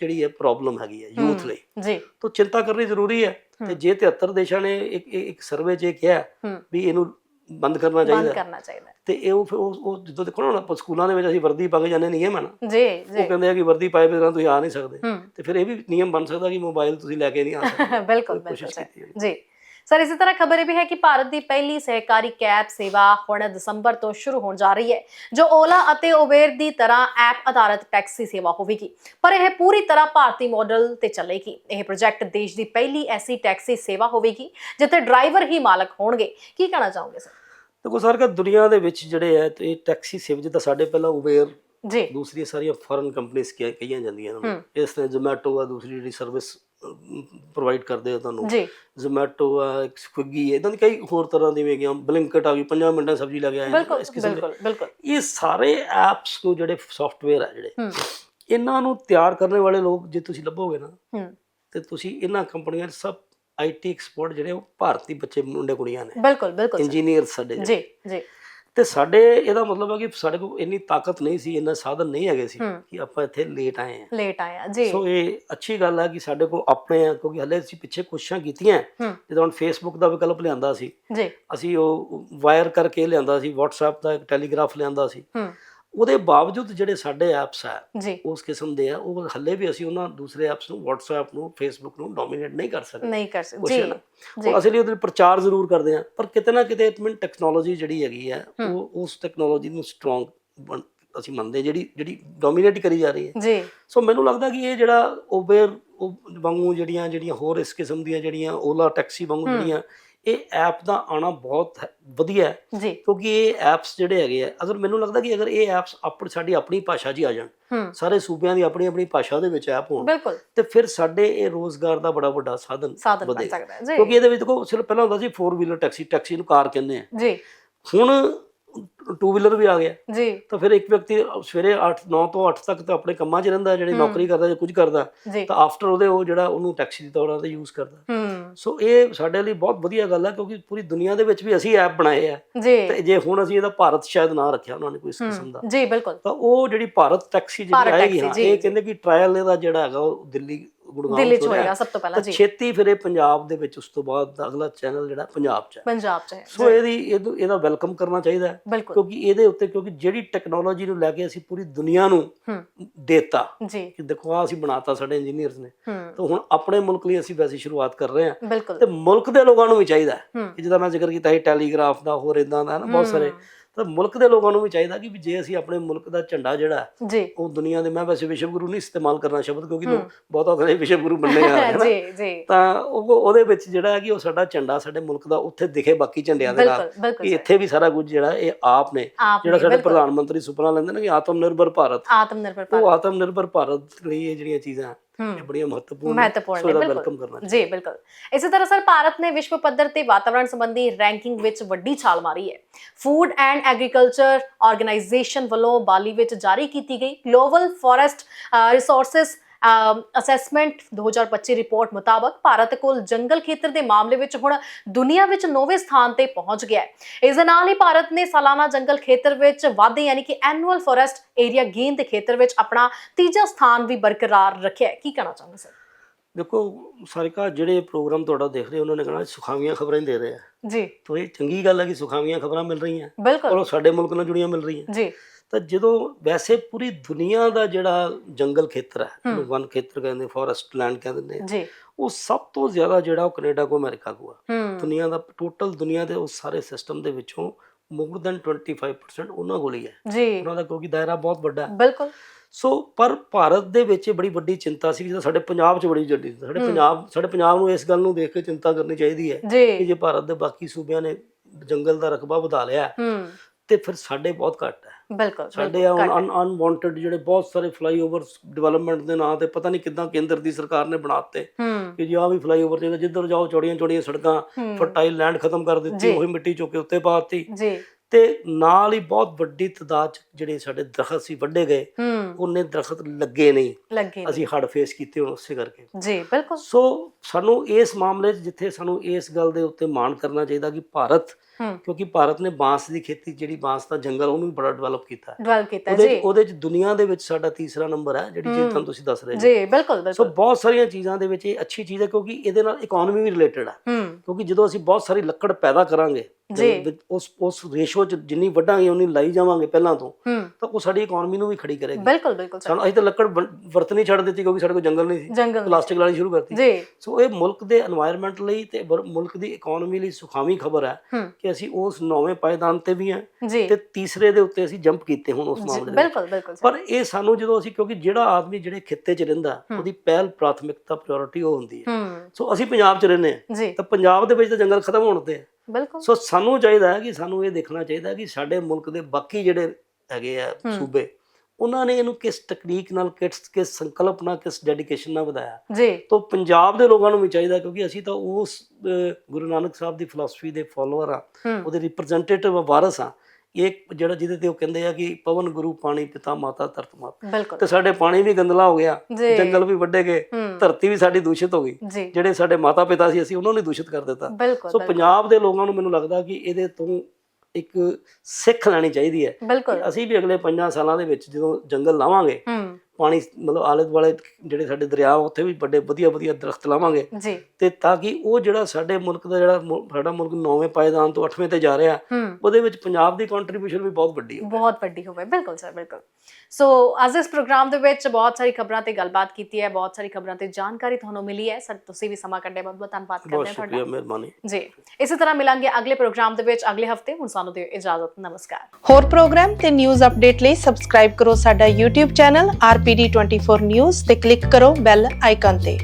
ਜਿਹੜੀ ਹੈ ਪ੍ਰੋਬਲਮ ਹੈਗੀ ਹੈ ਯੂਥ। ਲਈ। ਜੀ। ਤਾਂ ਚਿੰਤਾ ਕਰਨੀ ਜ਼ਰੂਰੀ ਹੈ ਤੇ। ਜੇ 73 ਦੇਸ਼ਾਂ ਨੇ ਇੱਕ ਇੱਕ ਸਰਵੇ 'ਚ ਇਹ ਕਿਹਾ ਵੀ ਇਹਨੂੰ ਬੰਦ ਕਰਨਾ ਬੰਦ ਚਾਹੀਦਾ ਕਰਨਾ ਚਾਹੀਦਾ। ਤੇ ਇਹ ਉਹ ਉਹ ਜਦੋਂ ਦੇਖੋ ਨਾ ਆਪਾਂ ਸਕੂਲਾਂ ਦੇ ਵਿੱਚ ਅਸੀਂ ਵਰਦੀ ਪਾ ਕੇ ਜਾਂਦੇ ਨਿਯਮ ਹੈ ਨਾ। ਜੀ ਉਹ ਜੀ। ਕਹਿੰਦੇ ਆ ਕਿ ਵਰਦੀ ਪਾਏ ਬਿਨਾਂ ਤੁਸੀਂ ਆ ਨਹੀਂ ਸਕਦੇ। ਤੇ ਫਿਰ ਇਹ ਵੀ ਨਿਯਮ ਬਣ ਸਕਦਾ ਕਿ ਮੋਬਾਈਲ ਤੁਸੀਂ ਲੈ ਕੇ ਨਹੀਂ ਆ ਸਕਦੇ। ਬਿਲਕੁਲ ਬਿਲਕੁਲ। ਜੀ। ਸਰ ਇਸੇ ਤਰ੍ਹਾਂ ਖਬਰ ਇਹ ਵੀ ਹੈ ਕਿ ਭਾਰਤ ਦੀ ਪਹਿਲੀ ਸਹਿਕਾਰੀ ਕੈਬ ਸੇਵਾ ਹੁਣ ਦਸੰਬਰ ਤੋਂ ਸ਼ੁਰੂ ਹੋਣ ਜਾ ਰਹੀ ਹੈ ਜੋ ਓਲਾ ਅਤੇ ਉਬੇਰ ਦੀ ਤਰ੍ਹਾਂ ਐਪ ਆਧਾਰਿਤ ਟੈਕਸੀ ਸੇਵਾ ਹੋਵੇਗੀ। ਪਰ ਇਹ ਪੂਰੀ ਤਰ੍ਹਾਂ ਭਾਰਤੀ ਮਾਡਲ ਤੇ ਚੱਲੇਗੀ। ਇਹ ਪ੍ਰੋਜੈਕਟ ਦੇਸ਼ ਦੀ ਪਹਿਲੀ ਐਸੀ ਟੈਕਸੀ ਸੇਵਾ ਹੋਵੇਗੀ ਜਿੱਥੇ ਡਰਾਈਵਰ ਹੀ ਮਾਲਕ ਹੋਣਗੇ। ਕੀ ਕਹਿਣਾ ਚਾਹੋਗੇ ਸਰ? ਦੇਖੋ ਸਰ ਕਿ ਦੁਨੀਆ ਦੇ ਵਿੱਚ ਜਿਹੜੇ ਹੈ ਤੇ ਟੈਕਸੀ ਸੇਵਾ ਜਿੱਦਾਂ ਸਾਡੇ ਪਹਿਲਾਂ ਉਬੇਰ ਜੀ। ਦੂਸਰੀਆਂ ਸਾਰੀਆਂ ਫੋਰਨ ਕੰਪਨੀਆਂ ਕਹੀਆਂ ਜਾਂਦੀਆਂ ਨੇ। ਇਸ ਤਰ੍ਹਾਂ ਜ਼ੋਮੈਟੋ ਆ ਦੂਸਰੀ ਜਿਹੜੀ ਸਰਵਿਸ ਪ੍ਰੋਵਾਈਡ ਕਰਦੇ ਆ ਤੁਹਾਨੂੰ। ਜੀ। ਜ਼ੋਮੈਟੋ ਆ ਸਵਿਗੀ ਇਦਾਂ ਦੀ ਕਈ ਹੋਰ ਤਰ੍ਹਾਂ ਦੀ ਹੈਗੀਆਂ। ਬਲਿੰਕਟ ਆ ਗਈ 5 ਮਿੰਟਾਂ ਸਬਜ਼ੀ ਲੈ ਕੇ ਆਏ ਬਿਲਕੁਲ ਇਸ ਕਿਸਮ ਦੇ। ਬਿਲਕੁਲ ਇਹ ਸਾਰੇ ਐਪਸ ਨੂੰ ਜਿਹੜੇ ਸੌਫਟਵੇਅਰ ਆ ਜਿਹੜੇ ਇਹਨਾਂ ਨੂੰ ਤਿਆਰ ਕਰਨ ਵਾਲੇ ਲੋਕ ਜੇ ਤੁਸੀਂ ਲੱਭੋਗੇ ਨਾ ਤੇ ਤੁਸੀਂ ਇਹਨਾਂ ਕੰਪਨੀਆਂ ਦੇ ਸਭ ਆਈਟੀ ਐਕਸਪਰਟ ਜਿਹੜੇ ਉਹ ਭਾਰਤੀ ਬੱਚੇ ਮੁੰਡੇ ਕੁੜੀਆਂ ਨੇ। ਬਿਲਕੁਲ ਬਿਲਕੁਲ। ਇੰਜੀਨੀਅਰ ਸਾਡੇ। ਜੀ ਜੀ। ਤੇ ਸਾਡੇ ਇਹਦਾ ਮਤਲਬ ਹੈ ਕਿ ਸਾਡੇ ਕੋਲ ਇੰਨੀ ਤਾਕਤ ਨਹੀਂ ਸੀ ਇੰਨਾ ਸਾਧਨ ਨਹੀਂ ਹੈਗੇ ਸੀ। ਕਿ ਆਪਾਂ ਇੱਥੇ ਲੇਟ ਆਏ ਹਾਂ। ਲੇਟ ਆਇਆ ਜੀ। ਸੋ ਇਹ ਅੱਛੀ ਗੱਲ ਹੈ ਕਿ ਸਾਡੇ ਕੋਲ ਆਪਣੇ ਆ ਕਿਉਂਕਿ ਹਲੇ ਅਸੀਂ ਪਿੱਛੇ ਕੋਸ਼ਿਸ਼ਾਂ ਕੀਤੀਆਂ। ਜਦੋਂ ਹੁਣ ਫੇਸਬੁੱਕ ਦਾ ਵਿਕਲਪ ਲਿਆਂਦਾ ਸੀ ਜੀ। ਅਸੀਂ ਉਹ ਵਾਇਰ ਕਰਕੇ ਲਿਆਂਦਾ ਸੀ WhatsApp ਦਾ ਇੱਕ ਟੈਲੀਗ੍ਰਾਫ ਲਿਆਂਦਾ ਸੀ। ਹੂੰ। ਉਹਦੇ ਬਾਵਜੂਦ ਜਿਹੜੇ ਸਾਡੇ ਐਪਸ ਆ ਜੀ ਉਸ ਕਿਸਮ ਦੇ ਆ ਉਹ ਹੱਲੇ ਵੀ ਅਸੀਂ ਉਹਨਾਂ ਦੂਸਰੇ ਐਪਸ ਨੂੰ WhatsApp ਨੂੰ Facebook ਨੂੰ ਡੋਮੀਨੇਟ ਨਹੀਂ ਕਰ ਸਕਦੇ ਨਹੀਂ ਕਰ ਸਕਦੇ। ਜੀ ਜੀ ਉਹ ਅਸੀਂ ਲਈ ਉਹਦੇ ਪ੍ਰਚਾਰ ਜ਼ਰੂਰ ਕਰਦੇ ਆ ਪਰ ਕਿਤੇ ਨਾ ਕਿਤੇ ਟੈਕਨੋਲੋਜੀ ਜਿਹੜੀ ਹੈਗੀ ਹੂੰ। ਉਹ ਉਸ ਟੈਕਨੋਲੋਜੀ ਨੂੰ ਸਟਰੋਂਗ ਅਸੀਂ ਮੰਨਦੇ ਜਿਹੜੀ ਜਿਹੜੀ ਡੋਮੀਨੇਟ ਕਰੀ ਜਾ ਰਹੀ ਹੈ ਜੀ ਸੋ ਮੈਨੂੰ ਲੱਗਦਾ ਕਿ ਇਹ ਜਿਹੜਾ ਉਬੇਰ ਵਾਂਗੂ ਜਿਹੜੀਆਂ ਜਿਹੜੀਆਂ ਹੋਰ ਇਸ ਕਿਸਮ ਦੀਆਂ ਜਿਹੜੀਆਂ ਓਲਾ ਟੈਕਸੀ ਵਾਂਗੂ। ਜਿਹੜੀਆਂ ਇਹ ਐਪ ਦਾ ਆਣਾ ਬਹੁਤ ਵਧੀਆ ਹੈ ਜੀ। ਕਿਉਂਕਿ ਇਹ ਐਪਸ ਜਿਹੜੇ ਹੈਗੇ ਆ ਅਗਰ ਮੈਨੂੰ ਲੱਗਦਾ ਕਿ ਅਗਰ ਇਹ ਐਪਸ ਆਪਣੀ ਸਾਡੀ ਆਪਣੀ ਭਾਸ਼ਾ 'ਚ ਹੀ ਆ ਜਾਣ ਸਾਰੇ ਸੂਬਿਆਂ ਦੀ ਆਪਣੀ ਆਪਣੀ ਭਾਸ਼ਾ ਦੇ ਵਿੱਚ ਐਪ ਹੋਣ ਤੇ ਫਿਰ ਸਾਡੇ ਇਹ ਰੋਜ਼ਗਾਰ ਦਾ ਬੜਾ ਵੱਡਾ ਸਾਧਨ ਬਣ। ਸਕਦਾ ਹੈ ਕਿਉਂਕਿ ਇਹਦੇ ਵਿੱਚ ਦੇਖੋ ਸਿਰਫ ਪਹਿਲਾਂ ਹੁੰਦਾ ਸੀ 4 ਵੀਲਰ ਟੈਕਸੀ ਟੈਕਸੀ ਨੂੰ ਕਾਰ ਕਹਿੰਦੇ ਆ। ਜੀ। ਹੁਣ 2 ਵੀਲਰ ਵੀ ਆ ਗਿਆ। ਜੀ। ਤਾਂ ਫਿਰ ਇੱਕ ਵਿਅਕਤੀ ਸਵੇਰੇ 8 9 ਤੋਂ 8 ਤੱਕ ਤਾਂ ਆਪਣੇ ਕੰਮਾਂ 'ਚ ਰਹਿੰਦਾ ਜਿਹੜੀ। ਨੌਕਰੀ ਕਰਦਾ ਜਾਂ ਕੁਝ ਕਰਦਾ ਤਾਂ ਆਫਟਰ ਉਹਦੇ ਉਹ ਜਿਹੜਾ ਉਹਨੂੰ ਟੈਕਸੀ ਦੇ ਤੌਰ ਤੇ ਯੂਜ਼ ਕਰਦਾ। ਸੋ ਇਹ ਸਾਡੇ ਲਈ ਬਹੁਤ ਵਧੀਆ ਗੱਲ ਹੈ ਕਿਉਂਕਿ ਪੂਰੀ ਦੁਨੀਆ ਦੇ ਵਿੱਚ ਵੀ ਅਸੀਂ ਐਪ ਬਣਾਏ ਆ। ਤੇ ਜੇ ਹੁਣ ਅਸੀਂ ਇਹਦਾ ਭਾਰਤ ਸ਼ਾਇਦ ਨਾ ਰੱਖਿਆ ਉਹਨਾਂ ਨੇ ਕੋਈ ਇਸ ਕਿਸਮ ਦਾ। ਜੀ ਬਿਲਕੁਲ। ਤਾਂ ਉਹ ਜਿਹੜੀ ਭਾਰਤ ਟੈਕਸੀ ਜਿਹੜੀ ਆਏਗੀ ਹਾਂ ਇਹ। ਕਹਿੰਦੇ ਕਿ ਟ੍ਰਾਇਲ ਇਹਦਾ ਜਿਹੜਾ ਹੈਗਾ ਉਹ ਦਿੱਲੀ ਗੁੜਗਾਉਂ ਦਿੱਲੀ ਚ ਹੋ ਰਿਹਾ ਹੋਏਗਾ ਸਭ ਤੋਂ ਪਹਿਲਾਂ ਤਾਂ ਜੀ। ਛੇਤੀ ਫਿਰ ਇਹ ਪੰਜਾਬ ਦੇ ਵਿੱਚ ਉਸ ਤੋਂ ਬਾਅਦ ਦਾ ਅਗਲਾ ਚੈਨਲ ਜਿਹੜਾ ਪੰਜਾਬ 'ਚ ਹੈ। ਪੰਜਾਬ ਚ ਹੈ। ਸੋ ਇਹਦੀ ਇਹਦਾ ਵੈਲਕਮ ਕਰਨਾ ਚਾਹੀਦਾ ਹੈ। ਬਿਲਕੁਲ। ਕਿਉਂਕਿ ਇਹਦੇ ਉੱਤੇ ਕਿਉਂਕਿ ਜਿਹੜੀ ਟੈਕਨੋਲੋਜੀ ਨੂੰ ਲੈ ਕੇ ਅਸੀਂ ਪੂਰੀ ਦੁਨੀਆ ਨੂੰ ਹੂੰ। ਦੇਤਾ ਜੀ। ਕਿ ਦੇਖੋ ਆ ਅਸੀਂ ਬਣਾਤਾ ਸਾਡੇ ਇੰਜੀਨੀਅਰਸ ਨੇ। ਹੂੰ। ਤਾਂ ਹੁਣ ਆਪਣੇ ਮੁਲਕ ਲਈ ਅਸੀਂ ਵੈਸੀ ਸ਼ੁਰੂਆਤ ਕਰ ਰਹੇ ਹਾਂ। ਬਿਲਕੁਲ। ਤੇ ਮੁਲਕ ਦੇ ਲੋਕਾਂ ਨੂੰ ਵੀ ਚਾਹੀਦਾ ਹੈ ਹੂੰ। ਕਿ ਜਿਹਦਾ ਮੈਂ ਜ਼ਿਕਰ ਕੀਤਾ ਸੀ ਟੈਲੀਗ੍ਰਾਫ ਦਾ ਹੋਰ ਇਦਾਂ ਦਾ ਹੈ ਨਾ ਬਹੁਤ ਸਾਰੇ ਹੂੰ, ਤਾਂ ਮੁਲਕ ਦੇ ਲੋਕਾਂ ਨੂੰ ਵੀ ਚਾਹੀਦਾ ਕਿ ਜੇ ਅਸੀਂ ਆਪਣੇ ਮੁਲਕ ਦਾ ਝੰਡਾ ਜਿਹੜਾ ਜੀ। ਉਹ ਦੁਨੀਆ ਦੇ ਮੈਂ ਵੈਸੇ ਵਿਸ਼ਵ ਗੁਰੂ ਨਹੀਂ ਇਸਤੇਮਾਲ ਕਰਨਾ ਸ਼ਬਦ ਕਿਉਂਕਿ ਬਹੁਤਾ ਕਹਿੰਦੇ ਵਿਸ਼ਵ ਗੁਰੂ ਮੰਨੇ ਜਾ ਰਹੇ ਨੇ? ਜੀ। ਜੀ ਤਾਂ ਉਹ ਉਹਦੇ ਵਿੱਚ ਜਿਹੜਾ ਹੈ ਕਿ ਉਹ ਸਾਡਾ ਝੰਡਾ ਸਾਡੇ ਮੁਲਕ ਦਾ ਉੱਥੇ ਦਿਖੇ ਬਾਕੀ ਝੰਡਿਆਂ ਦੇ ਨਾਲ। ਕਿ ਇੱਥੇ ਵੀ ਸਾਰਾ ਕੁਝ ਜਿਹੜਾ ਇਹ ਆਪ ਨੇ ਜਿਹੜਾ ਸਾਡੇ ਪ੍ਰਧਾਨ ਮੰਤਰੀ ਸੁਪਨਾ ਲੈਂਦੇ ਨੇ ਕਿ ਆਤਮ ਨਿਰਭਰ ਭਾਰਤ। ਆਤਮ ਨਿਰਭਰ ਉਹ ਭਾਰਤ। ਆਤਮ ਨਿਰਭਰ ਭਾਰਤ ਲਈ ਇਹ ਜਿਹੜੀਆਂ ਚੀਜ਼ਾਂ ਇਹ ਬੜੀਆਂ ਮਹੱਤਵਪੂਰਨ। ਮਹੱਤਵਪੂਰਨ ਹੈ ਬਿਲਕੁਲ ਵੈਲਕਮ ਕਰਨਾ ਜੀ ਬਿਲਕੁਲ ਇਸੇ ਤਰ੍ਹਾਂ ਸਰ ਭਾਰਤ ਨੇ ਵਿਸ਼ਵ ਪੱਧਰ ਤੇ ਵਾਤਾਵਰਣ ਸੰਬੰਧੀ ਰੈਂਕਿੰਗ ਵਿੱਚ ਵੱਡੀ ਛਾਲ ਮਾਰੀ ਹੈ ਫੂਡ ਐਂਡ ਐਗਰੀਕਲਚਰ ਆਰਗੇਨਾਈਜੇਸ਼ਨ ਵੱਲੋਂ ਬਾਲੀ ਵਿੱਚ ਜਾਰੀ ਕੀਤੀ ਗਈ global forest resources assessment 2025 report ਮੁਤਾਬਕ ਭਾਰਤ ਕੋਲ ਜੰਗਲ ਖੇਤਰ ਦੇ ਮਾਮਲੇ ਵਿੱਚ ਹੁਣ ਦੁਨੀਆ ਵਿੱਚ 9ਵੇਂ ਸਥਾਨ ਤੇ ਪਹੁੰਚ ਗਿਆ ਹੈ। ਇਸ ਦੇ ਨਾਲ ਹੀ ਭਾਰਤ ਨੇ ਸਾਲਾਨਾ ਜੰਗਲ ਖੇਤਰ ਵਿੱਚ ਵਾਧੇ ਯਾਨੀ ਕਿ ਐਨੂਅਲ ਫੋਰੈਸਟ ਏਰੀਆ ਗੇਨ ਦੇ ਖੇਤਰ ਵਿੱਚ ਆਪਣਾ ਤੀਜਾ ਸਥਾਨ ਵੀ ਬਰਕਰਾਰ ਰੱਖਿਆ ਹੈ। ਕੀ ਕਹਿਣਾ ਚਾਹੁੰਦੇ ਸਰ? ਦੇਖੋ ਸਾਰਿਕਾ ਜਿਹੜੇ ਪ੍ਰੋਗਰਾਮ ਤੁਹਾਡਾ ਦੇਖ ਰਹੇ ਉਹਨਾਂ ਨੇ ਕਹਣਾ ਸੁਖਾਵੀਆਂ ਖਬਰਾਂ ਹੀ ਦੇ ਰਹੇ ਆ। ਜੀ। ਤਾਂ ਇਹ ਚੰਗੀ ਗੱਲ ਹੈ ਕਿ ਸੁਖਾਵੀਆਂ ਖਬਰਾਂ ਮਿਲ ਰਹੀਆਂ। ਬਿਲਕੁਲ। ਸਾਡੇ ਮੁਲਕ ਨਾਲ ਜੁੜੀਆਂ ਮਿਲ ਰਹੀਆਂ। ਜੀ। ਤਾਂ ਜਦੋਂ ਵੈਸੇ ਪੂਰੀ ਦੁਨੀਆ ਦਾ ਜਿਹੜਾ ਜੰਗਲ ਖੇਤਰ ਹੈ ਵਨ ਖੇਤਰ ਕਹਿੰਦੇ ਫੋਰੈਸਟ ਲੈਂਡ ਕਹਿੰਦੇ ਨੇ ਜੀ। ਉਹ ਸਭ ਤੋਂ ਜ਼ਿਆਦਾ ਜਿਹੜਾ ਉਹ ਕੈਨੇਡਾ ਕੋ ਅਮਰੀਕਾ ਕੋ ਆ। ਦੁਨੀਆ ਦਾ ਟੋਟਲ ਦੁਨੀਆ ਦੇ ਉਸ ਸਾਰੇ ਸਿਸਟਮ ਦੇ ਵਿੱਚੋਂ ਮੋਰ ਦੈਨ 25% ਉਹਨਾਂ ਕੋਲ ਹੀ ਹੈ। ਜੀ। ਉਹਨਾਂ ਦਾ ਕਿਉਂਕਿ ਦਾਇਰਾ ਬਹੁਤ ਵੱਡਾ ਹੈ। ਬਿਲਕੁਲ। ਸੋ ਪਰ ਭਾਰਤ ਦੇ ਵਿੱਚ ਬੜੀ ਵੱਡੀ ਚਿੰਤਾ ਸੀ ਜਦੋਂ ਸਾਡੇ ਪੰਜਾਬ 'ਚ ਬੜੀ ਜੱਡੀ ਸਾਡੇ। ਪੰਜਾਬ ਸਾਡੇ ਪੰਜਾਬ ਨੂੰ ਇਸ ਗੱਲ ਨੂੰ ਦੇਖ ਕੇ ਚਿੰਤਾ ਕਰਨੀ ਚਾਹੀਦੀ ਹੈ ਕਿ ਜੀ ਭਾਰਤ ਦੇ ਬਾਕੀ ਸੂਬਿਆਂ ਨੇ ਜੰਗਲ ਦਾ ਰਕਬਾ ਵਧਾ ਲਿਆ ਤੇ ਫਿਰ ਸਾਡੇ ਬਹੁਤ ਘੱਟ ਹੈ। ਬਿਲਕੁਲ ਸਾਡੇ। ਅਨਵਾਂਟਡ ਜਿਹੜੇ ਬਹੁਤ ਸਾਰੇ ਫਲਾਈਓਵਰਸ ਡਿਵੈਲਪਮੈਂਟ ਦੇ ਨਾਂ ਤੇ ਪਤਾ ਨਹੀਂ ਕਿੱਦਾਂ ਕੇਂਦਰ ਦੀ ਸਰਕਾਰ ਨੇ ਬਣਾਤੇ ਕਿ ਜੀ ਆਹ ਵੀ ਫਲਾਈਓਵਰ ਚਾਹੀਦਾ ਜਿੱਧਰ ਜਾਓ ਚੌੜੀਆਂ ਚੌੜੀਆਂ ਸੜਕਾਂ ਫਰਟਾਈਲ ਲੈਂਡ ਖਤਮ ਕਰ ਦਿੱਤੀ। ਉਹੀ ਮਿੱਟੀ ਚੁੱਕ ਕੇ ਉੱਤੇ ਪਾਤੀ ਜੀ। ਤੇ ਨਾਲ ਹੀ ਬਹੁਤ ਵੱਡੀ ਤਦਾਦ 'ਚ ਜਿਹੜੇ ਸਾਡੇ ਦਰਖਤ ਸੀ ਵੱਡੇ ਗਏ ਉਹਨੇ ਦਰਖਤ ਲੱਗੇ ਨਹੀਂ। ਅਸੀਂ ਹੜ ਫੇਸ ਕੀਤੇ ਹੁਣ ਉਸੇ ਕਰਕੇ। ਜੀ ਬਿਲਕੁਲ। ਸੋ ਸਾਨੂੰ ਇਸ ਮਾਮਲੇ 'ਚ ਜਿੱਥੇ ਸਾਨੂੰ ਇਸ ਗੱਲ ਦੇ ਉੱਤੇ ਮਾਣ ਕਰਨਾ ਚਾਹੀਦਾ ਕਿ ਭਾਰਤ ਕਿਉਂਕਿ ਭਾਰਤ ਨੇ ਬਾਂਸ ਦੀ ਖੇਤੀ ਜਿਹੜੀ ਬਾਂਸ ਦਾ ਜੰਗਲ ਉਹਨੂੰ ਬੜਾ ਡਿਵੈਲਪ ਕੀਤਾ। ਡਿਵੈਲਪ ਕੀਤਾ ਜੀ। ਉਹਦੇ ਵਿੱਚ ਦੁਨੀਆ ਦੇ ਵਿੱਚ ਸਾਡਾ ਤੀਸਰਾ ਨੰਬਰ ਹੈ ਜਿਹੜੀ ਜੇ ਤੁਹਾਨੂੰ ਤੁਸੀਂ ਦੱਸ ਰਹੇ ਜੀ ਬਿਲਕੁਲ ਬਿਲਕੁਲ। ਸੋ ਬਹੁਤ ਸਾਰੀਆਂ ਚੀਜ਼ਾਂ ਦੇ ਵਿੱਚ ਇਹ ਅੱਛੀ ਚੀਜ਼ ਹੈ ਕਿਉਂਕਿ ਇਹਦੇ ਨਾਲ ਇਕਨੋਮੀ ਵੀ ਰਿਲੇਟਡ ਹੈ। ਕਿਉਂਕਿ ਜਦੋਂ ਅਸੀਂ ਬਹੁਤ ਸਾਰੀ ਲੱਕੜ ਪੈਦਾ ਕਰਾਂਗੇ ਜੀ। ਉਸ ਉਸ ਰੇਸ਼ੋ ਚ ਜਿੰਨੀ ਵੱਡਾਂਗੇ ਉਨੀ ਲਾਈ ਜਾਵਾਂਗੇ ਪਹਿਲਾਂ ਤੋਂ ਤਾਂ ਉਹ ਸਾਡੀ ਇਕਨੋਮੀ ਨੂੰ ਵੀ ਖੜੀ ਕਰੇਗੀ। ਬਿਲਕੁਲ ਬਿਲਕੁਲ ਸਾਨੂੰ ਅਸੀਂ ਤਾਂ ਲੱਕੜ ਵਰਤਣੀ ਛੱਡ ਦਿੱਤੀ ਕਿਉਂਕਿ ਸਾਡੇ ਕੋਲ ਜੰਗਲ ਨਹੀਂ ਸੀ। ਪਲਾਸਟਿਕ ਲਾਣੀ ਸ਼ੁਰੂ ਕਰਤੀ। ਜੀ। ਸੋ ਇਹ ਮੁਲਕ ਦੇ এনवायरमेंट ਲਈ ਤੇ ਮੁਲਕ ਦੀ ਇਕਨੋਮੀ ਲਈ ਸੁਖਾਵੀ ਖਬਰ ਹੈ। ਕਿ ਕਿ ਅਸੀਂ ਉਸ ਨੌਵੇਂ ਪਾਇਦਾਨ ਤੇ ਵੀ ਜੀ। ਤੇ ਤੀਸਰੇ ਦੇ ਉੱਤੇ ਅਸੀਂ ਜੰਪ ਕੀਤੇ ਹੁਣ ਉਸ ਮਾਮਲੇ ਦੇ ਬਿਲਕੁਲ ਬਿਲਕੁਲ ਪਰ ਇਹ ਸਾਨੂੰ ਜਦੋਂ ਅਸੀਂ ਕਿਉਂਕਿ ਜਿਹੜਾ ਆਦਮੀ ਜਿਹੜੇ ਖਿੱਤੇ 'ਚ ਰਹਿੰਦਾ। ਉਹਦੀ ਪਹਿਲ ਪ੍ਰਾਥਮਿਕਤਾ ਪ੍ਰਾਇੋਰਟੀ ਉਹ ਹੁੰਦੀ ਹੈ। ਸੋ ਅਸੀਂ ਪੰਜਾਬ 'ਚ ਰਹਿੰਦੇ ਜੀ। ਤਾਂ ਪੰਜਾਬ ਦੇ ਵਿੱਚ ਤਾਂ ਜੰਗਲ ਖਤਮ ਹੋਣ ਤੇ। ਬਿਲਕੁਲ। ਸੋ ਸਾਨੂੰ ਚਾਹੀਦਾ ਹੈ ਕਿ ਸਾਨੂੰ ਇਹ ਦੇਖਣਾ ਚਾਹੀਦਾ ਹੈ ਕਿ ਸਾਡੇ ਮੁਲਕ ਦੇ ਬਾਕੀ ਜਿਹੜੇ ਹੈਗੇ ਆ। ਸੂਬੇ ਉਹਨਾਂ ਨੇ ਇਹਨੂੰ ਕਿਸ ਟੈਕਨੀਕ ਨਾਲ ਕਿਸ ਕਿਸ ਸੰਕਲਪ ਨਾਲ ਕਿਸ ਡੈਡੀਕੇਸ਼ਨ ਨਾਲ ਵਧਾਇਆ। ਜੀ। ਤੋਂ ਪੰਜਾਬ ਦੇ ਲੋਕਾਂ ਨੂੰ ਵੀ ਚਾਹੀਦਾ ਕਿਉਂਕਿ ਅਸੀਂ ਤਾਂ ਉਸ ਗੁਰੂ ਨਾਨਕ ਸਾਹਿਬ ਦੀ ਫਿਲਾਸਫੀ ਦੇ ਫਾਲੋਅਰ ਆ ਉਹਦੇ ਰਿਪਰੈਜ਼ੈਂਟੇਟਿਵ ਵਾਰਸ ਆ ਇਹ ਜਿਹੜਾ ਜਿਹਦੇ ਤੇ ਉਹ ਕਹਿੰਦੇ ਆ ਕਿ ਪਵਨ ਗੁਰੂ ਪਾਣੀ ਪਿਤਾ ਮਾਤਾ ਧਰਤ ਮਾਤਾ। ਤੇ ਸਾਡੇ ਪਾਣੀ ਵੀ ਗੰਦਲਾ ਹੋ ਗਿਆ। ਜੰਗਲ ਵੀ ਵੱਡੇ ਗਏ। ਧਰਤੀ ਵੀ ਸਾਡੀ ਦੂਸ਼ਿਤ ਹੋ ਗਈ। ਜਿਹੜੇ ਸਾਡੇ ਮਾਤਾ ਪਿਤਾ ਸੀ ਅਸੀਂ ਉਹਨਾਂ ਨੂੰ ਦੂਸ਼ਿਤ ਕਰ ਦਿੱਤਾ। ਸੋ ਪੰਜਾਬ ਦੇ ਲੋਕਾਂ ਨੂੰ ਮੈਨੂੰ ਲੱਗਦਾ ਕਿ ਇਹਦੇ ਤੋਂ ਇੱਕ ਸਿੱਖ ਲੈਣੀ ਚਾਹੀਦੀ ਹੈ। ਬਿਲਕੁਲ। ਅਸੀਂ ਵੀ ਅਗਲੇ 5 ਸਾਲਾਂ ਦੇ ਵਿੱਚ ਜਦੋਂ ਜੰਗਲ ਲਾਵਾਂਗੇ ਪਾਣੀ ਮਤਲਬ ਆਲੇ ਦੁਆਲੇ ਜਿਹੜੇ ਸਾਡੇ ਦਰਿਆ ਉੱਥੇ ਵੀ ਵੱਡੇ ਵਧੀਆ ਵਧੀਆ ਦਰਖਤ ਲਾਵਾਂਗੇ। ਜੀ। ਤੇ ਤਾਂ ਕਿ ਉਹ ਜਿਹੜਾ ਸਾਡੇ ਮੁਲਕ ਦਾ ਜਿਹੜਾ ਸਾਡਾ ਮੁਲਕ ਨੌਵੇਂ ਪਾਇਦਾਨ ਤੋਂ 8ਵੇਂ ਤੇ ਜਾ ਰਿਹਾ ਉਹਦੇ ਵਿੱਚ ਪੰਜਾਬ ਦੀ ਕੰਟਰੀਬਿਊਸ਼ਨ ਵੀ ਬਹੁਤ ਵੱਡੀ ਹੈ ਬਹੁਤ ਵੱਡੀ ਹੋਵੇ। ਬਿਲਕੁਲ ਸਰ ਬਿਲਕੁਲ। ਸੋ ਅੱਜ ਇਸ ਪ੍ਰੋਗਰਾਮ ਦੇ ਵਿੱਚ ਬਹੁਤ ਸਾਰੀ ਖਬਰਾਂ ਤੇ ਗੱਲਬਾਤ ਕੀਤੀ ਹੈ ਬਹੁਤ ਸਾਰੀ ਖਬਰਾਂ ਤੇ ਜਾਣਕਾਰੀ ਤੁਹਾਨੂੰ ਮਿਲੀ ਹੈ। ਸਰ ਤੁਸੀਂ ਵੀ ਸਮਾਂ ਕੱਢਿਆ ਬਹੁਤ ਬਹੁਤ ਧੰਨਵਾਦ ਬਹੁਤ ਕਰਦੇ ਹਾਂ ਸ਼ੁਕਰੀਆ ਤੁਹਾਡਾ। ਮਿਹਰਬਾਨੀ। ਜੀ। ਇਸੇ ਤਰ੍ਹਾਂ ਮਿਲਾਂਗੇ ਅਗਲੇ ਪ੍ਰੋਗਰਾਮ ਦੇ ਵਿੱਚ। ਅਗਲੇ ਹਫ਼ਤੇ ਹੁਣ ਸਾਨੂੰ ਦਿਓ ਇਜਾਜ਼ਤ। ਨਮਸਕਾਰ। ਹੋਰ ਪ੍ਰੋਗਰਾਮ ਤੇ ਨਿਊਜ਼ ਅਪਡੇਟ ਲਈ ਸਬਸਕ੍ਰਾਈਬ ਕਰੋ ਸਾਡਾ YouTube ਚੈਨਲ RPD24 ਨਿਊਜ਼ ਤੇ ਕਲਿੱਕ ਕਰੋ ਬੈਲ ਆਈਕਨ ਤੇ।